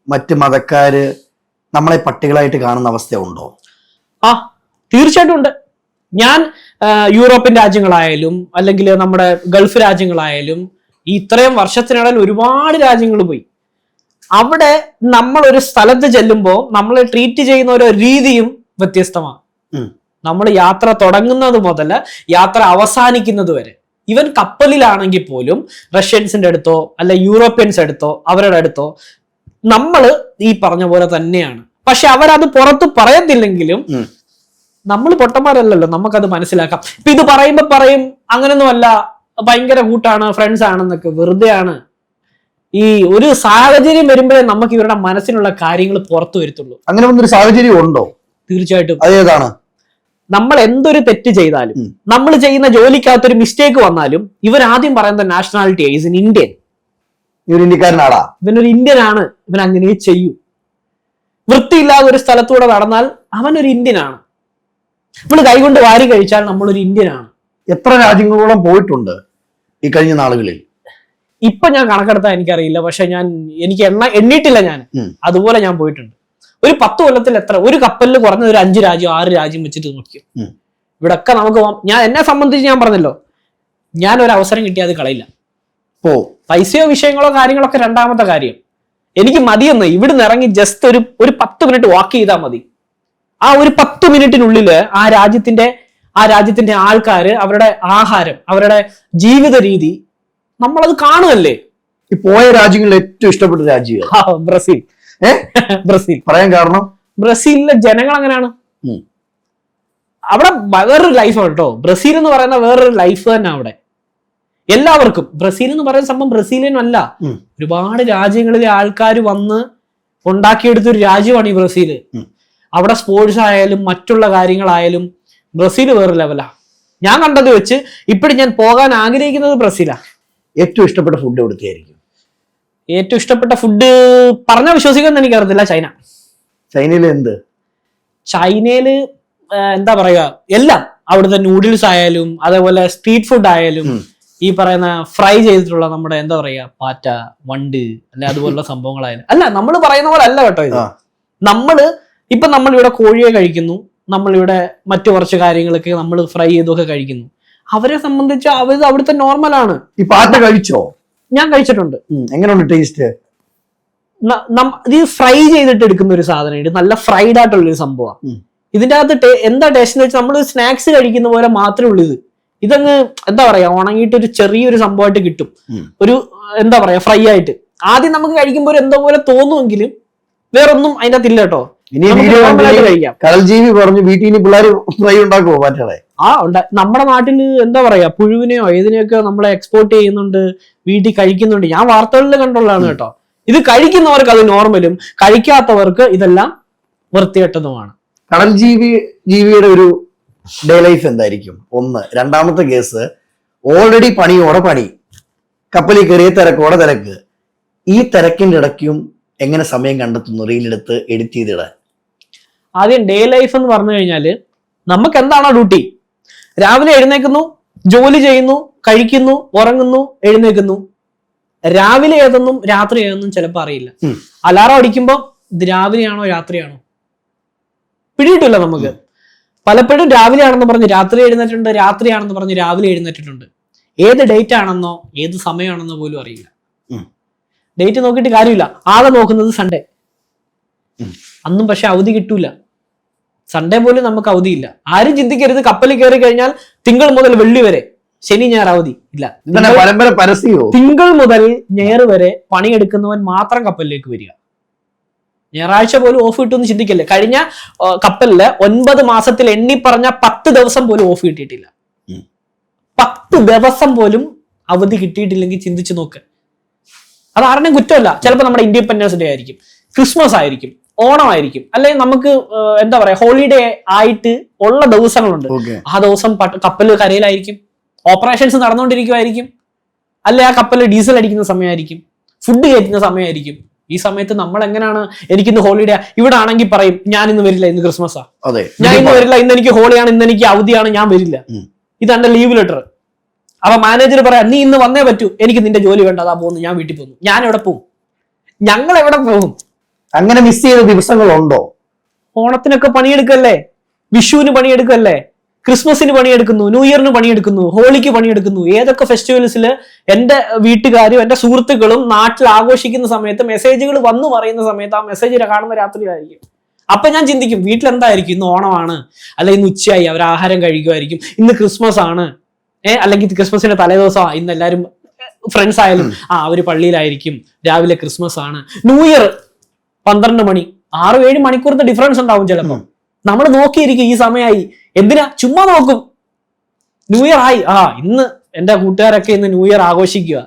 മറ്റ് മതക്കാര് നമ്മളെ പട്ടികളായിട്ട് കാണുന്ന അവസ്ഥ ഉണ്ടോ ആ തീർച്ചയായിട്ടും ഉണ്ട്. ഞാൻ യൂറോപ്യൻ രാജ്യങ്ങളായാലും അല്ലെങ്കിൽ നമ്മുടെ ഗൾഫ് രാജ്യങ്ങളായാലും ഈ ഇത്രയും വർഷത്തിനിടയിൽ ഒരുപാട് രാജ്യങ്ങൾ പോയി. അവിടെ നമ്മൾ ഒരു സ്ഥലത്ത് ചെല്ലുമ്പോൾ നമ്മളെ ട്രീറ്റ് ചെയ്യുന്ന ഓരോ രീതിയും വ്യത്യസ്തമാണ്. നമ്മൾ യാത്ര തുടങ്ങുന്നത് മുതൽ യാത്ര അവസാനിക്കുന്നത് വരെ. ഇവൻ കപ്പലിലാണെങ്കിൽ പോലും റഷ്യൻസിന്റെ അടുത്തോ അല്ലെ യൂറോപ്യൻസ് അടുത്തോ അവരുടെ അടുത്തോ നമ്മൾ ഈ പറഞ്ഞ പോലെ തന്നെയാണ്. പക്ഷെ അവരത് പുറത്ത് പറയത്തില്ലെങ്കിലും. നമ്മൾ പൊട്ടന്മാരല്ലല്ലോ നമുക്കത് മനസ്സിലാക്കാം. ഇപ്പൊ ഇത് പറയുമ്പോ പറയും അങ്ങനൊന്നുമല്ല ഭയങ്കര കൂട്ടാണ് ഫ്രണ്ട്സ് ആണെന്നൊക്കെ വെറുതെ ആണ് ഈ ഒരു സാഹചര്യം വരുമ്പോഴേ നമുക്ക് ഇവരുടെ മനസ്സിലുള്ള കാര്യങ്ങൾ പുറത്തു വരുത്തുള്ളൂ. അങ്ങനെ വന്നൊരു സാഹചര്യം ഉണ്ടോ? തീർച്ചയായിട്ടും. അതേതാണ് നമ്മൾ എന്തൊരു തെറ്റ് ചെയ്താലും നമ്മൾ ചെയ്യുന്ന ജോലിക്കകത്തൊരു മിസ്റ്റേക്ക് വന്നാലും ഇവരാദ്യം ആദ്യം പറയുന്ന നാഷണാലിറ്റി ഈസ് ഇൻ ഇന്ത്യൻ ഒരു ഇന്ത്യക്കാരനാടാ. ഇവനൊരു ഇന്ത്യൻ ആണ് ഇവൻ അങ്ങനെ ചെയ്യൂ. വൃത്തിയില്ലാതെ ഒരു സ്ഥലത്തൂടെ നടന്നാൽ അവനൊരു ഇന്ത്യൻ ആണ് നമ്മൾ കൈകൊണ്ട് വാരി കഴിച്ചാൽ നമ്മളൊരു ഇന്ത്യൻ ആണ് എത്ര രാജ്യങ്ങളോളം പോയിട്ടുണ്ട് ഈ കഴിഞ്ഞ നാളുകളിൽ? ഇപ്പൊ ഞാൻ കണക്കെടുത്താൽ എനിക്കറിയില്ല. പക്ഷെ ഞാൻ എനിക്ക് എണ്ണ എണ്ണിയിട്ടില്ല ഞാൻ. അതുപോലെ ഞാൻ പോയിട്ടുണ്ട്. ഒരു പത്ത് കൊല്ലത്തിൽ എത്ര ഒരു കപ്പലിൽ കുറഞ്ഞ ഒരു അഞ്ച് രാജ്യം ആറ് രാജ്യം വെച്ചിട്ട് നോക്കി ഇവിടെ ഇവിടൊക്കെ നമുക്ക് ഞാൻ എന്നെ സംബന്ധിച്ച് ഞാൻ പറഞ്ഞല്ലോ. ഞാൻ ഒരു അവസരം കിട്ടിയാൽ അത് കളയില്ല. പോ. പൈസയോ വിഷയങ്ങളോ കാര്യങ്ങളൊക്കെ രണ്ടാമത്തെ കാര്യം. എനിക്ക് മതിയെന്ന് ഇവിടുന്ന് ഇറങ്ങി ജസ്റ്റ് ഒരു ഒരു പത്ത് മിനിറ്റ് വാക്ക് ചെയ്താൽ മതി. ആ ഒരു പത്ത് മിനിറ്റിനുള്ളിൽ ആ രാജ്യത്തിന്റെ ആ രാജ്യത്തിന്റെ ആൾക്കാര് അവരുടെ ആഹാരം അവരുടെ ജീവിത രീതി നമ്മളത് കാണുമല്ലേ ഈ പോയ രാജ്യങ്ങളിൽ ഏറ്റവും ഇഷ്ടപ്പെട്ട രാജ്യം ബ്രസീൽ. ബ്രസീൽ. പറയാൻ കാരണം? ബ്രസീലിലെ ജനങ്ങൾ അങ്ങനെയാണ്. അവിടെ വേറൊരു ലൈഫാണ് കേട്ടോ ബ്രസീൽ എന്ന് പറയുന്ന വേറൊരു ലൈഫ് തന്നെ അവിടെ. എല്ലാവർക്കും. ബ്രസീൽ എന്ന് പറയുന്ന സംഭവം ബ്രസീലിയൻ അല്ല. ഒരുപാട് രാജ്യങ്ങളിലെ ആൾക്കാർ വന്ന് ഉണ്ടാക്കിയെടുത്ത ഒരു രാജ്യമാണ് ഈ ബ്രസീൽ. അവിടെ സ്പോർട്സ് ആയാലും മറ്റുള്ള കാര്യങ്ങളായാലും ബ്രസീൽ വേറെ ലെവലാ ഞാൻ കണ്ടത് വെച്ച് ഇപ്പോഴും ഞാൻ പോകാൻ ആഗ്രഹിക്കുന്നത് ബ്രസീലാ. ഏറ്റവും ഇഷ്ടപ്പെട്ട ഫുഡ് എവിടുത്തെയായിരിക്കും? ഏറ്റവും ഇഷ്ടപ്പെട്ട ഫുഡ് പറഞ്ഞാൽ വിശ്വസിക്കുമെന്ന് എനിക്ക് അറിയത്തില്ല ചൈന. ചൈനയിൽ എന്ത്? ചൈനയിൽ എന്താ പറയുക എല്ലാം. അവിടുത്തെ നൂഡിൽസ് ആയാലും അതേപോലെ സ്ട്രീറ്റ് ഫുഡ് ആയാലും. ഈ പറയുന്ന ഫ്രൈ ചെയ്തിട്ടുള്ള നമ്മുടെ എന്താ പറയുക പാറ്റ വണ്ട് അല്ലെ അതുപോലുള്ള (laughs) സംഭവങ്ങളായാലും. അല്ല നമ്മൾ പറയുന്ന പോലെ അല്ല കേട്ടോ ഇത്. നമ്മൾ ഇപ്പൊ നമ്മൾ ഇവിടെ കോഴിയെ കഴിക്കുന്നു നമ്മളിവിടെ മറ്റു കുറച്ച് കാര്യങ്ങളൊക്കെ നമ്മൾ ഫ്രൈ ചെയ്തൊക്കെ കഴിക്കുന്നു. അവരെ സംബന്ധിച്ച് അവർ അവിടുത്തെ നോർമലാണ് ഈ പാറ്റ കഴിച്ചോ? ഞാൻ കഴിച്ചിട്ടുണ്ട്. എങ്ങനെയുണ്ട് ടേസ്റ്റ് ഇത് ഫ്രൈ ചെയ്തിട്ട് എടുക്കുന്ന ഒരു സാധനം നല്ല ഫ്രൈഡ് ആയിട്ടുള്ള ഒരു സംഭവമാണ് ഇതിന്റെ അകത്ത് എന്താ ടേസ്റ്റ് എന്ന് വെച്ചാൽ നമ്മൾ സ്നാക്സ് കഴിക്കുന്ന പോലെ മാത്രമേ ഉള്ളൂ ഇത്. ഇതങ്ങ് എന്താ പറയാ ഉണങ്ങിയിട്ട് ഒരു ചെറിയൊരു സംഭവമായിട്ട് കിട്ടും. ഒരു എന്താ പറയാ ഫ്രൈ ആയിട്ട്. ആദ്യം നമുക്ക് കഴിക്കുമ്പോൾ ഒരു എന്തോ പോലെ തോന്നുമെങ്കിലും വേറൊന്നും അതിന്റെ അകത്തില്ല കേട്ടോ. ഇനി നമുക്ക് വീഡിയോ normal ആയിട്ട് കഴിക്കാം. കടൽ ജീവി പറഞ്ഞു വീട്ടിൽ ഇനി പിള്ളേർ ഫ്രൈ ഉണ്ടാക്കുമോ മറ്റേ? ആ ഉണ്ട്. നമ്മുടെ നാട്ടിൽ എന്താ പറയാ പുഴുവിനെയോ ഏതിനെയൊക്കെ നമ്മളെ എക്സ്പോർട്ട് ചെയ്യുന്നുണ്ട് വീട്ടിൽ കഴിക്കുന്നുണ്ട്. ഞാൻ വാർത്തകളിൽ കണ്ടുള്ളതാണ് കേട്ടോ. ഇത് കഴിക്കുന്നവർക്ക് അത് നോർമലും കഴിക്കാത്തവർക്ക് ഇതെല്ലാം വൃത്തികെട്ടതുമാണ്. കടൽ ജീവി ജീവിയുടെ ഒരു ഡേ ലൈഫ് എന്തായിരിക്കും? ഒന്ന്. രണ്ടാമത്തെ കേസ് ഓൾറെഡി പണിയോടെ പണി. കപ്പലിൽ കയറിയ തിരക്കോടെ തിരക്ക്. ഈ തിരക്കിന്റെ ഇടയ്ക്കും എങ്ങനെ സമയം കണ്ടെത്തുന്നു? റീലെടുത്ത് എഡിറ്റ് ചെയ്തിടാൻ ആദ്യം ഡേ ലൈഫ് എന്ന് പറഞ്ഞു കഴിഞ്ഞാൽ നമുക്ക് എന്താണോ ഡ്യൂട്ടി രാവിലെ എഴുന്നേക്കുന്നു ജോലി ചെയ്യുന്നു കഴിക്കുന്നു ഉറങ്ങുന്നു എഴുന്നേക്കുന്നു. രാവിലെ ഏതെന്നും രാത്രി ഏതെന്നും ചിലപ്പോൾ അറിയില്ല. അലാറം അടിക്കുമ്പോൾ ഇത് രാവിലെയാണോ രാത്രിയാണോ? പിടിയിട്ടില്ല നമുക്ക്. പലപ്പോഴും രാവിലെ ആണെന്ന് പറഞ്ഞ് രാത്രി എഴുന്നേറ്റിട്ടുണ്ട് രാത്രിയാണെന്ന് പറഞ്ഞ് രാവിലെ എഴുന്നേറ്റിട്ടുണ്ട്. ഏത് ഡേറ്റ് ആണെന്നോ ഏത് സമയമാണെന്നോ പോലും അറിയില്ല. ഡേറ്റ് നോക്കിയിട്ട് കാര്യമില്ല. ആകെ നോക്കുന്നത് സൺഡേ അന്നും പക്ഷെ അവധി കിട്ടൂല. സൺഡേ പോലും നമുക്ക് അവധിയില്ല. ആരും ചിന്തിക്കരുത് കപ്പലിൽ കയറി കഴിഞ്ഞാൽ തിങ്കൾ മുതൽ വെള്ളി വരെ ശനി ഞായർ അവധി ഇല്ല. തിങ്കൾ മുതൽ ഞായർ വരെ പണിയെടുക്കുന്നവൻ മാത്രം കപ്പലിലേക്ക് വരിക. ഞായറാഴ്ച പോലും ഓഫ് കിട്ടുമെന്ന് ചിന്തിക്കല്ലേ? കഴിഞ്ഞ കപ്പലിൽ ഒൻപത് മാസത്തിൽ എണ്ണി പറഞ്ഞ പത്ത് ദിവസം പോലും ഓഫ് കിട്ടിയിട്ടില്ല. പത്ത് ദിവസം പോലും അവധി കിട്ടിയിട്ടില്ലെങ്കിൽ ചിന്തിച്ചു നോക്ക്. അത് ആരുടെയും കുറ്റമല്ല. ചിലപ്പോൾ നമ്മുടെ ഇൻഡിപെൻഡൻസ് ഡേ ആയിരിക്കും. ക്രിസ്മസ് ആയിരിക്കും. ഓണം ആയിരിക്കും അല്ലെങ്കിൽ നമുക്ക് എന്താ പറയാ ഹോളിഡേ ആയിട്ട് ഉള്ള ദിവസങ്ങളുണ്ട്. ആ ദിവസം കപ്പൽ കരയിലായിരിക്കും. ഓപ്പറേഷൻസ് നടന്നുകൊണ്ടിരിക്കുമായിരിക്കും അല്ലെ ആ കപ്പൽ ഡീസൽ അടിക്കുന്ന സമയമായിരിക്കും. ഫുഡ് കയറ്റുന്ന സമയമായിരിക്കും. ഈ സമയത്ത് നമ്മൾ എങ്ങനെയാണ് എനിക്കിന്ന് ഹോളിഡേ ഇവിടെ ആണെങ്കിൽ പറയും ഞാൻ ഇന്ന് വരില്ല ഇന്ന് ക്രിസ്മസാ. അതെ ഞാൻ ഇന്ന് വരില്ല ഇന്ന് എനിക്ക് ഹോളിയാണ് ഇന്ന് എനിക്ക് അവധിയാണ് ഞാൻ വരില്ല. ഉം. ഇത് എന്റെ ലീവ് ലെറ്റർ അപ്പൊ മാനേജർ പറയാം നീ ഇന്ന് വന്നേ പറ്റൂ എനിക്ക് നിന്റെ ജോലി വേണ്ട അതാ പോകുന്നു ഞാൻ വീട്ടിൽ പോകുന്നു. ഞാൻ എവിടെ പോകും? ഞങ്ങൾ എവിടെ പോകും? അങ്ങനെ മിസ് ചെയ്ത ദിവസങ്ങളുണ്ടോ? ഓണത്തിനൊക്കെ പണിയെടുക്കല്ലേ? വിഷുവിന് പണിയെടുക്കല്ലേ? ക്രിസ്മസിന് പണിയെടുക്കുന്നു ന്യൂ ഇയറിന് പണിയെടുക്കുന്നു ഹോളിക്ക് പണിയെടുക്കുന്നു. ഏതൊക്കെ ഫെസ്റ്റിവൽസിൽ എന്റെ വീട്ടുകാരും എന്റെ സുഹൃത്തുക്കളും നാട്ടിൽ ആഘോഷിക്കുന്ന സമയത്ത് മെസ്സേജുകൾ വന്നു പറയുന്ന സമയത്ത് ആ മെസ്സേജ് കാണുന്ന രാത്രിയിലായിരിക്കും അപ്പൊ ഞാൻ ചിന്തിക്കും വീട്ടിൽ എന്തായിരിക്കും? ഇന്ന് ഓണമാണ്. അല്ലെ ഇന്ന് ഉച്ചയായി അവർ ആഹാരം കഴിക്കുമായിരിക്കും. ഇന്ന് ക്രിസ്മസ് ആണ്. ഏഹ് അല്ലെങ്കിൽ ക്രിസ്മസിന്റെ തലേദിവസമാണ് ഇന്ന് എല്ലാവരും ഫ്രണ്ട്സ് ആയാലും ആ അവർ പള്ളിയിലായിരിക്കും. രാവിലെ ക്രിസ്മസ് ആണ്. ന്യൂ ഇയർ പന്ത്രണ്ട് മണി ആറ് ഏഴ് മണിക്കൂറത്തെ ഡിഫറൻസ് ഉണ്ടാവും ചിലപ്പോൾ നമ്മൾ നോക്കിയിരിക്കും ഈ സമയമായി എന്തിനാ? ചുമ്മാ നോക്കും. ന്യൂ ഇയർ ആയി. ആ ഇന്ന് എന്റെ കൂട്ടുകാരൊക്കെ ഇന്ന് ന്യൂ ഇയർ ആഘോഷിക്കുക.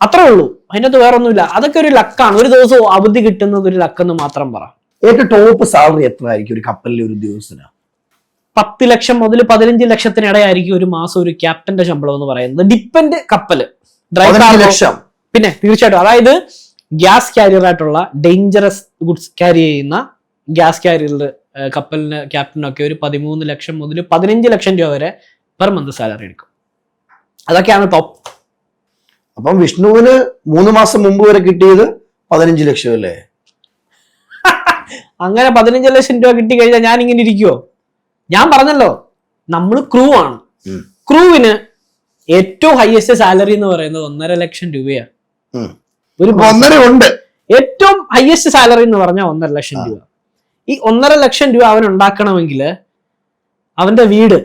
അത്രേ ഉള്ളൂ. അതിനകത്ത് വേറെ ഒന്നുമില്ല അതൊക്കെ ഒരു ലക്കാണ് ഒരു ദിവസം അവധി കിട്ടുന്നത് ഒരു ലക്കെന്ന് മാത്രം പറ. ഏറ്റവും ടോപ്പ് സാലറി എത്ര ആയിരിക്കും ഒരു കപ്പലിലെ ഒരു ഉദ്യോഗസ്ഥന് പത്ത് ലക്ഷം മുതൽ പതിനഞ്ച് ലക്ഷത്തിനിടയായിരിക്കും ഒരു മാസം ഒരു ക്യാപ്റ്റന്റെ ശമ്പളം എന്ന് പറയുന്നത്. ഡിപ്പെൻഡ് കപ്പൽ ലക്ഷം. പിന്നെ തീർച്ചയായിട്ടും. അതായത് ഗ്യാസ് കാരിയർ ആയിട്ടുള്ള ഡേഞ്ചറസ് ഗുഡ്സ് ക്യാരി ചെയ്യുന്ന ഗ്യാസ് കാരിയറിൽ കപ്പലിന് ക്യാപ്റ്റനൊക്കെ ഒരു പതിമൂന്ന് ലക്ഷം മുതൽ പതിനഞ്ച് ലക്ഷം രൂപ വരെ പെർ മന്ത് സാലറി എടുക്കും. അതൊക്കെയാണ് ടോപ്പ് അപ്പം വിഷ്ണുവിന് മൂന്ന് മാസം മുമ്പ് വരെ കിട്ടിയത് പതിനഞ്ച് ലക്ഷം അല്ലേ? (laughs) അങ്ങനെ പതിനഞ്ച് ലക്ഷം രൂപ കിട്ടി കഴിഞ്ഞാൽ ഞാൻ ഇങ്ങനെ ഇരിക്കുവോ? ഞാൻ പറഞ്ഞല്ലോ നമ്മൾ ക്രൂ ആണ്. ക്രൂവിന് ഏറ്റവും ഹയസ്റ്റ് സാലറി എന്ന് പറയുന്നത് ഒന്നര ലക്ഷം രൂപയാണ്. ഒരു ഒന്നര ഉണ്ട്. ഏറ്റവും ഹയസ്റ്റ് സാലറി എന്ന് പറഞ്ഞാൽ ഒന്നര ലക്ഷം രൂപ. ഈ ഒന്നര ലക്ഷം രൂപ അവൻ ഉണ്ടാക്കണമെങ്കിൽ അവന്റെ വീട്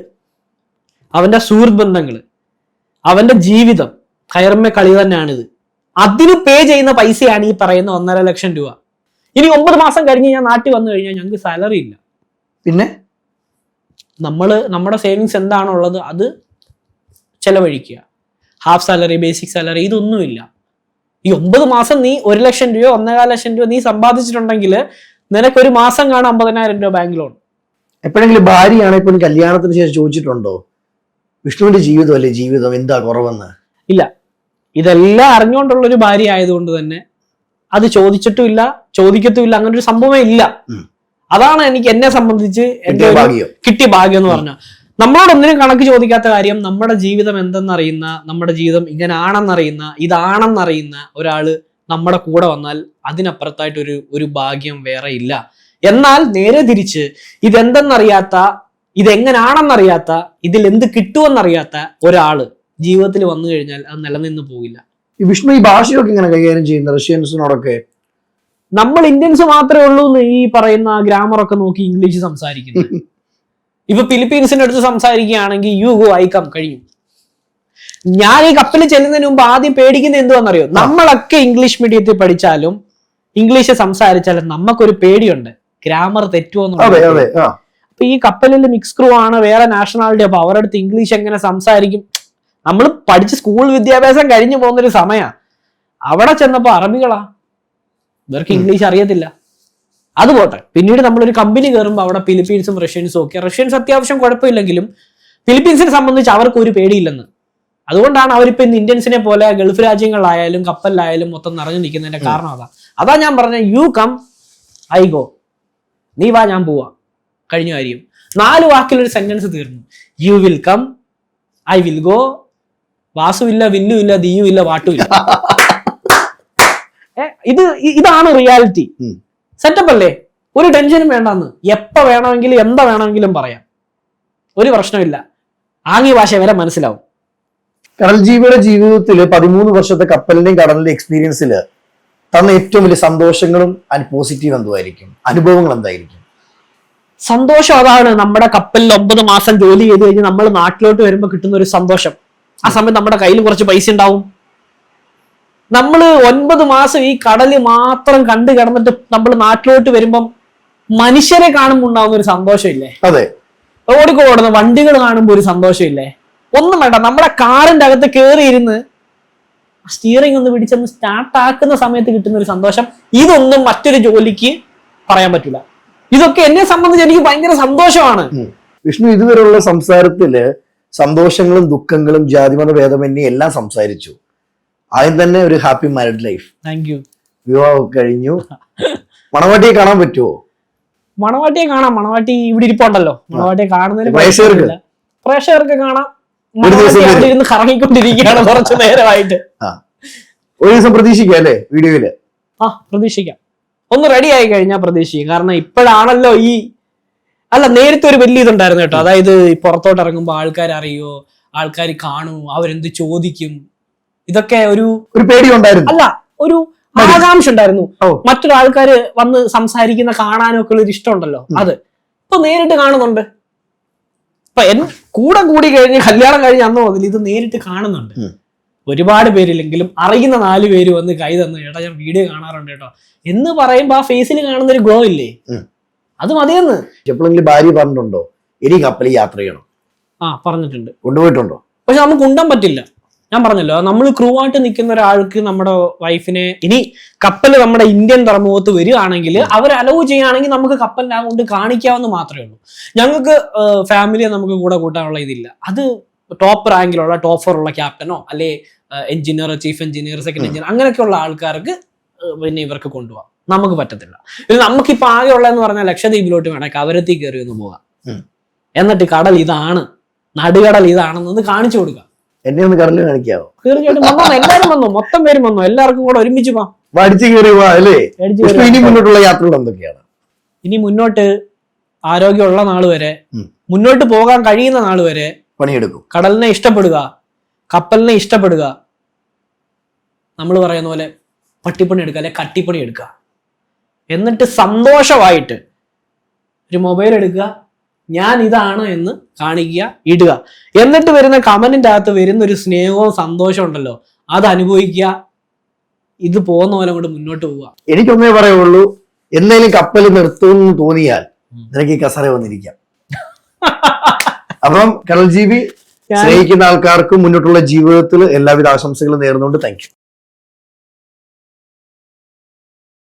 അവന്റെ സുഹൃത്ത് ബന്ധങ്ങൾ അവന്റെ ജീവിതം കയർമ്മ കളി തന്നെയാണിത്. അതിന് പേ ചെയ്യുന്ന പൈസയാണ് ഈ പറയുന്ന ഒന്നര ലക്ഷം രൂപ. ഇനി ഒമ്പത് മാസം കഴിഞ്ഞ് ഞാൻ നാട്ടിൽ വന്നു കഴിഞ്ഞാൽ ഞങ്ങൾക്ക് സാലറി ഇല്ല. പിന്നെ? നമ്മൾ നമ്മുടെ സേവിങ്സ് എന്താണോ ഉള്ളത് അത് ചെലവഴിക്കുക. ഹാഫ് സാലറി ബേസിക് സാലറി ഇതൊന്നുമില്ല. ഈ ഒമ്പത് മാസം നീ ഒരു ലക്ഷം രൂപ ഒന്നേകാല ലക്ഷം രൂപ നീ സമ്പാദിച്ചിട്ടുണ്ടെങ്കിൽ നിനക്ക് ഒരു മാസം കാണാൻ അമ്പതിനായിരം രൂപ ബാങ്ക് ലോൺ എപ്പോഴെങ്കിലും ഭാര്യയാണ് ഇപ്പൊ കല്യാണത്തിന് ശേഷം ചോദിച്ചിട്ടുണ്ടോ? വിഷ്ണുവിന്റെ ജീവിതം അല്ലെ ജീവിതം? എന്താ കുറവെന്ന്? ഇല്ല. ഇതെല്ലാം അറിഞ്ഞുകൊണ്ടുള്ള ഒരു ഭാര്യ ആയതുകൊണ്ട് തന്നെ അത് ചോദിച്ചിട്ടുമില്ല ചോദിക്കത്തുമില്ല അങ്ങനെ ഒരു സംഭവമേ ഇല്ല. അതാണ് എനിക്ക് എന്നെ സംബന്ധിച്ച് എന്റെ ഭാഗ്യം. കിട്ടിയ ഭാഗ്യം എന്ന് പറഞ്ഞാൽ. നമ്മളോട് ഒന്നിനും കണക്ക് ചോദിക്കാത്ത കാര്യം നമ്മുടെ ജീവിതം എന്തെന്നറിയുന്ന നമ്മുടെ ജീവിതം ഇങ്ങനെ ആണെന്നറിയുന്ന ഇതാണെന്നറിയുന്ന ഒരാൾ നമ്മുടെ കൂടെ വന്നാൽ അതിനപ്പുറത്തായിട്ട് ഒരു ഭാഗ്യം വേറെ ഇല്ല. എന്നാൽ നേരെ തിരിച്ച് ഇതെന്തെന്നറിയാത്ത ഇതെങ്ങനാണെന്നറിയാത്ത ഇതിൽ എന്ത് കിട്ടുമെന്നറിയാത്ത ഒരാൾ ജീവിതത്തിൽ വന്നു കഴിഞ്ഞാൽ അത് നിലനിന്ന് പോകില്ല. ഈ വിഷ്ണു ഈ ഭാഷയൊക്കെ ഇങ്ങനെ കൈകാര്യം ചെയ്യുന്ന റഷ്യൻസിനോടൊക്കെ നമ്മൾ ഇന്ത്യൻസ് മാത്രമേ ഉള്ളൂ എന്ന് ഈ പറയുന്ന ഗ്രാമർ ഒക്കെ നോക്കി ഇംഗ്ലീഷ് സംസാരിക്കുന്നു (laughs) ഇപ്പൊ ഫിലിപ്പീൻസിന്റെ അടുത്ത് സംസാരിക്കുകയാണെങ്കിൽ യു ഗോ ഐ കം കഴിയും ഞാൻ ഈ കപ്പലിൽ ചെല്ലുന്നതിന് മുമ്പ് ആദ്യം പേടിക്കുന്ന എന്തുവാണെന്നറിയോ നമ്മളൊക്കെ ഇംഗ്ലീഷ് മീഡിയത്തിൽ പഠിച്ചാലും ഇംഗ്ലീഷ് സംസാരിച്ചാലും നമുക്കൊരു പേടിയുണ്ട്. ഗ്രാമർ തെറ്റുമോ അപ്പൊ ഈ കപ്പലിൽ മിക്സ് ക്രൂ ആണ് വേറെ നാഷണാലിറ്റി അപ്പൊ അവരുടെ അടുത്ത് ഇംഗ്ലീഷ് എങ്ങനെ സംസാരിക്കും? നമ്മൾ പഠിച്ച് സ്കൂൾ വിദ്യാഭ്യാസം കഴിഞ്ഞു പോകുന്നൊരു സമയാ. അവിടെ ചെന്നപ്പോ അറബികളാ. ഇവർക്ക് ഇംഗ്ലീഷ് അറിയത്തില്ല. അത് പോട്ടെ. പിന്നീട് നമ്മളൊരു കമ്പനി കയറുമ്പോൾ അവിടെ ഫിലിപ്പീൻസും റഷ്യൻസും ഒക്കെ. റഷ്യൻസ് അത്യാവശ്യം കുഴപ്പമില്ലെങ്കിലും ഫിലിപ്പീൻസിനെ സംബന്ധിച്ച് അവർക്ക് ഒരു പേടിയില്ലെന്ന്. അതുകൊണ്ടാണ് അവരിപ്പോ ഇന്ന് ഇന്ത്യൻസിനെ പോലെ ഗൾഫ് രാജ്യങ്ങളിലായാലും കപ്പലിലായാലും മൊത്തം നിറഞ്ഞു നിൽക്കുന്നതിന്റെ കാരണം അതാ. അതാ ഞാൻ പറഞ്ഞ യു കം ഐ ഗോ നീ വാ ഞാൻ പോവാ. കഴിഞ്ഞ കാര്യം. നാല് വാക്കിലൊരു സെന്റൻസ് തീർന്നു. You will come I will go വാസുവില്ല വില്ലുമില്ല ദീയുമില്ല വാട്ടുമില്ല ഇത് ഇതാണ് റിയാലിറ്റി സെറ്റപ്പ് അല്ലേ? ഒരു ടെൻഷനും വേണ്ടെന്ന്. എപ്പോ വേണമെങ്കിലും എന്താ വേണമെങ്കിലും പറയാം. ഒരു പ്രശ്നമില്ല ആംഗ്യ ഭാഷ വരെ മനസ്സിലാവും. കടൽ ജീവിയുടെ ജീവിതത്തിൽ പതിമൂന്ന് വർഷത്തെ കപ്പലിന്റെയും കടലിന്റെ എക്സ്പീരിയൻസിൽ തന്ന ഏറ്റവും വലിയ സന്തോഷങ്ങളും പോസിറ്റീവ് എന്തുമായിരിക്കും? അനുഭവങ്ങൾ എന്തായിരിക്കും? സന്തോഷം അതാണ് നമ്മുടെ കപ്പലിൽ ഒമ്പത് മാസം ജോലി ചെയ്ത് കഴിഞ്ഞ് നമ്മൾ നാട്ടിലോട്ട് വരുമ്പോൾ കിട്ടുന്ന ഒരു സന്തോഷം. ആ സമയത്ത് നമ്മുടെ കയ്യിൽ കുറച്ച് പൈസ ഉണ്ടാവും. നമ്മൾ ഒൻപത് മാസം ഈ കടൽ മാത്രം കണ്ടു കിടന്നിട്ട് നമ്മൾ നാട്ടിലോട്ട് വരുമ്പം മനുഷ്യരെ കാണുമ്പോൾ ഉണ്ടാവുന്ന ഒരു സന്തോഷമില്ലേ? അതെ. ഓടിക്കോടുന്ന വണ്ടികൾ കാണുമ്പോൾ ഒരു സന്തോഷമില്ലേ? ഒന്നും വേണ്ട നമ്മുടെ കാറിന്റെ അകത്ത് കയറിയിരുന്ന് സ്റ്റിയറിംഗ് ഒന്ന് പിടിച്ചൊന്ന് സ്റ്റാർട്ട് ആക്കുന്ന സമയത്ത് കിട്ടുന്ന ഒരു സന്തോഷം. ഇതൊന്നും മറ്റൊരു ജോലിക്ക് പറയാൻ പറ്റില്ല. ഇതൊക്കെ എന്നെ സംബന്ധിച്ച് എനിക്ക് ഭയങ്കര സന്തോഷമാണ്. വിഷ്ണു ഇതുവരെയുള്ള സംസാരത്തിൽ സന്തോഷങ്ങളും ദുഃഖങ്ങളും ജാതിമത ഭേദമന്യേ എല്ലാം സംസാരിച്ചു. ആദ്യം തന്നെ ഒരു happy married life thank you വിവാഹം കഴിഞ്ഞു. മണവാട്ടിയെ കാണാൻ പറ്റുമോ മണവാട്ടിയെ കാണാം. മണവാട്ടി ഇവിടെ ഇരിപ്പുണ്ടല്ലോ. മണവാട്ടിയെ കാണുന്നതിന് പ്രേക്ഷകർക്ക്? പ്രേക്ഷകർക്ക് കാണാം. ഇരുന്ന് കറങ്ങിക്കൊണ്ടിരിക്കുകയാണ് കുറച്ചു നേരമായിട്ട്. ഒരു ദിവസം പ്രതീക്ഷിക്കാം അല്ലേ വീഡിയോയിൽ? ആ പ്രതീക്ഷിക്കാം. ഒന്ന് റെഡി ആയി കഴിഞ്ഞാൽ പ്രതീക്ഷിക്കും. കാരണം ഇപ്പോഴാണല്ലോ ഈ അല്ല നേരത്തെ ഒരു വലിയ ഇതുണ്ടായിരുന്നു കേട്ടോ. അതായത് പുറത്തോട്ട് ഇറങ്ങുമ്പോൾ ആൾക്കാർ അറിയോ? ആൾക്കാർ കാണൂ അവരെന്ത് ചോദിക്കും? ഇതൊക്കെ ഒരു ഒരു പേടി ഉണ്ടായിരുന്നു. അല്ല ഒരു ആകാംക്ഷ ഉണ്ടായിരുന്നു. മറ്റൊരാൾക്കാര് മറ്റൊരു വന്ന് സംസാരിക്കുന്ന കാണാനൊക്കെ ഉള്ള ഒരു ഇഷ്ടമുണ്ടല്ലോ അത്. ഇപ്പൊ നേരിട്ട് കാണുന്നുണ്ട്. ഇപ്പൊ എൻ കൂടെ കൂടി കഴിഞ്ഞ് കല്യാണം കഴിഞ്ഞ് അന്ന് മുതൽ ഇത് നേരിട്ട് കാണുന്നുണ്ട്. ഒരുപാട് പേരില്ലെങ്കിലും അറിയുന്ന നാല് പേര് വന്ന് കൈ തന്നു ചേട്ടാ ഞാൻ വീഡിയോ കാണാറുണ്ട് കേട്ടോ. എന്ന് പറയുമ്പോ ആ ഫേസിൽ കാണുന്ന ഒരു ഗ്ലോ ഇല്ലേ. അത് മതിയെന്ന്. എപ്പോഴെങ്കിലും ഭാര്യ പറഞ്ഞിട്ടുണ്ടോ? ഇനി കപ്പലിൽ യാത്ര ചെയ്യണം. ആ പറഞ്ഞിട്ടുണ്ട്. കൊണ്ടുപോയിട്ടുണ്ടോ? പക്ഷെ നമുക്ക് ഉണ്ടാൻ പറ്റില്ല. ഞാൻ പറഞ്ഞല്ലോ നമ്മൾ ക്രൂ ആയിട്ട് നിൽക്കുന്ന ഒരാൾക്ക് നമ്മുടെ വൈഫിനെ ഇനി കപ്പൽ നമ്മുടെ ഇന്ത്യൻ തുറമുഖത്ത് വരികയാണെങ്കിൽ അവർ അലവ് ചെയ്യുകയാണെങ്കിൽ നമുക്ക് കപ്പലിനെ കൊണ്ട് കാണിക്കാവുന്ന മാത്രമേ ഉള്ളൂ. ഞങ്ങൾക്ക് ഫാമിലിയെ നമുക്ക് കൂടെ കൂട്ടാനുള്ള ഇതില്ല. അത് ടോപ്പ് റാങ്കിലുള്ള ടോപ്പറുള്ള ക്യാപ്റ്റനോ അല്ലെ engineer chief engineer second engineer അങ്ങനെയൊക്കെയുള്ള ആൾക്കാർക്ക് പിന്നെ ഇവർക്ക് കൊണ്ടുപോകാം നമുക്ക് പറ്റത്തില്ല. ഇത് നമുക്കിപ്പോൾ ആകെ ഉള്ളതെന്ന് പറഞ്ഞാൽ ലക്ഷദ്വീപിലോട്ട് വേണേ കവരത്തി കയറി ഒന്ന് പോകാം. എന്നിട്ട് കടൽ ഇതാണ് നടുകടൽ ഇതാണെന്ന് കാണിച്ചു കൊടുക്കാം. എന്നെ ഒന്ന് കടലിൽ കാണിക്കാവോ? തീർച്ചയായിട്ടും വന്നോ എല്ലാവരും വന്നു മൊത്തം പേരും വന്നു എല്ലാവർക്കും കൂടെ ഒരുമിച്ച് വാ. വടിച്ചു കയറി വാ അല്ലേ? ഇനി മുന്നോട്ടുള്ള യാത്രകൾ എന്തൊക്കെയാണ്? ഇനി മുന്നോട്ട് ആരോഗ്യമുള്ള നാൾ വരെ മുന്നോട്ട് പോകാൻ കഴിയുന്ന നാൾ വരെ പണിയെടുക്കും. കടലിനെ ഇഷ്ടപ്പെടുക കപ്പലിനെ ഇഷ്ടപ്പെടുക. നമ്മൾ പറയുന്ന പോലെ പട്ടിപ്പണി എടുക്കുക അല്ലെ കട്ടിപ്പണി എടുക്കുക. എന്നിട്ട് സന്തോഷമായിട്ട് ഒരു മൊബൈൽ എടുക്കുക ഞാൻ ഇതാണ് എന്ന് കാണിക്കുക ഇടുക. എന്നിട്ട് വരുന്ന കമന്റിന്റെ അകത്ത് വരുന്ന ഒരു സ്നേഹവും സന്തോഷവും ഉണ്ടല്ലോ. അത് അനുഭവിക്കുക. ഇത് പോകുന്ന പോലെ കൊണ്ട് മുന്നോട്ട് പോവുക. എനിക്കൊന്നേ പറയുള്ളൂ എന്തെങ്കിലും കപ്പൽ നിർത്തുമെന്ന് തോന്നിയാൽ നിനക്ക് ഈ കസര വന്നിരിക്കാം. അപ്പം കടൽ ജീവി സ്നേഹിക്കുന്ന ആൾക്കാർക്ക് മുന്നോട്ടുള്ള ജീവിതത്തിൽ എല്ലാവിധ ആശംസകളും നേർന്നുകൊണ്ട് താങ്ക് യു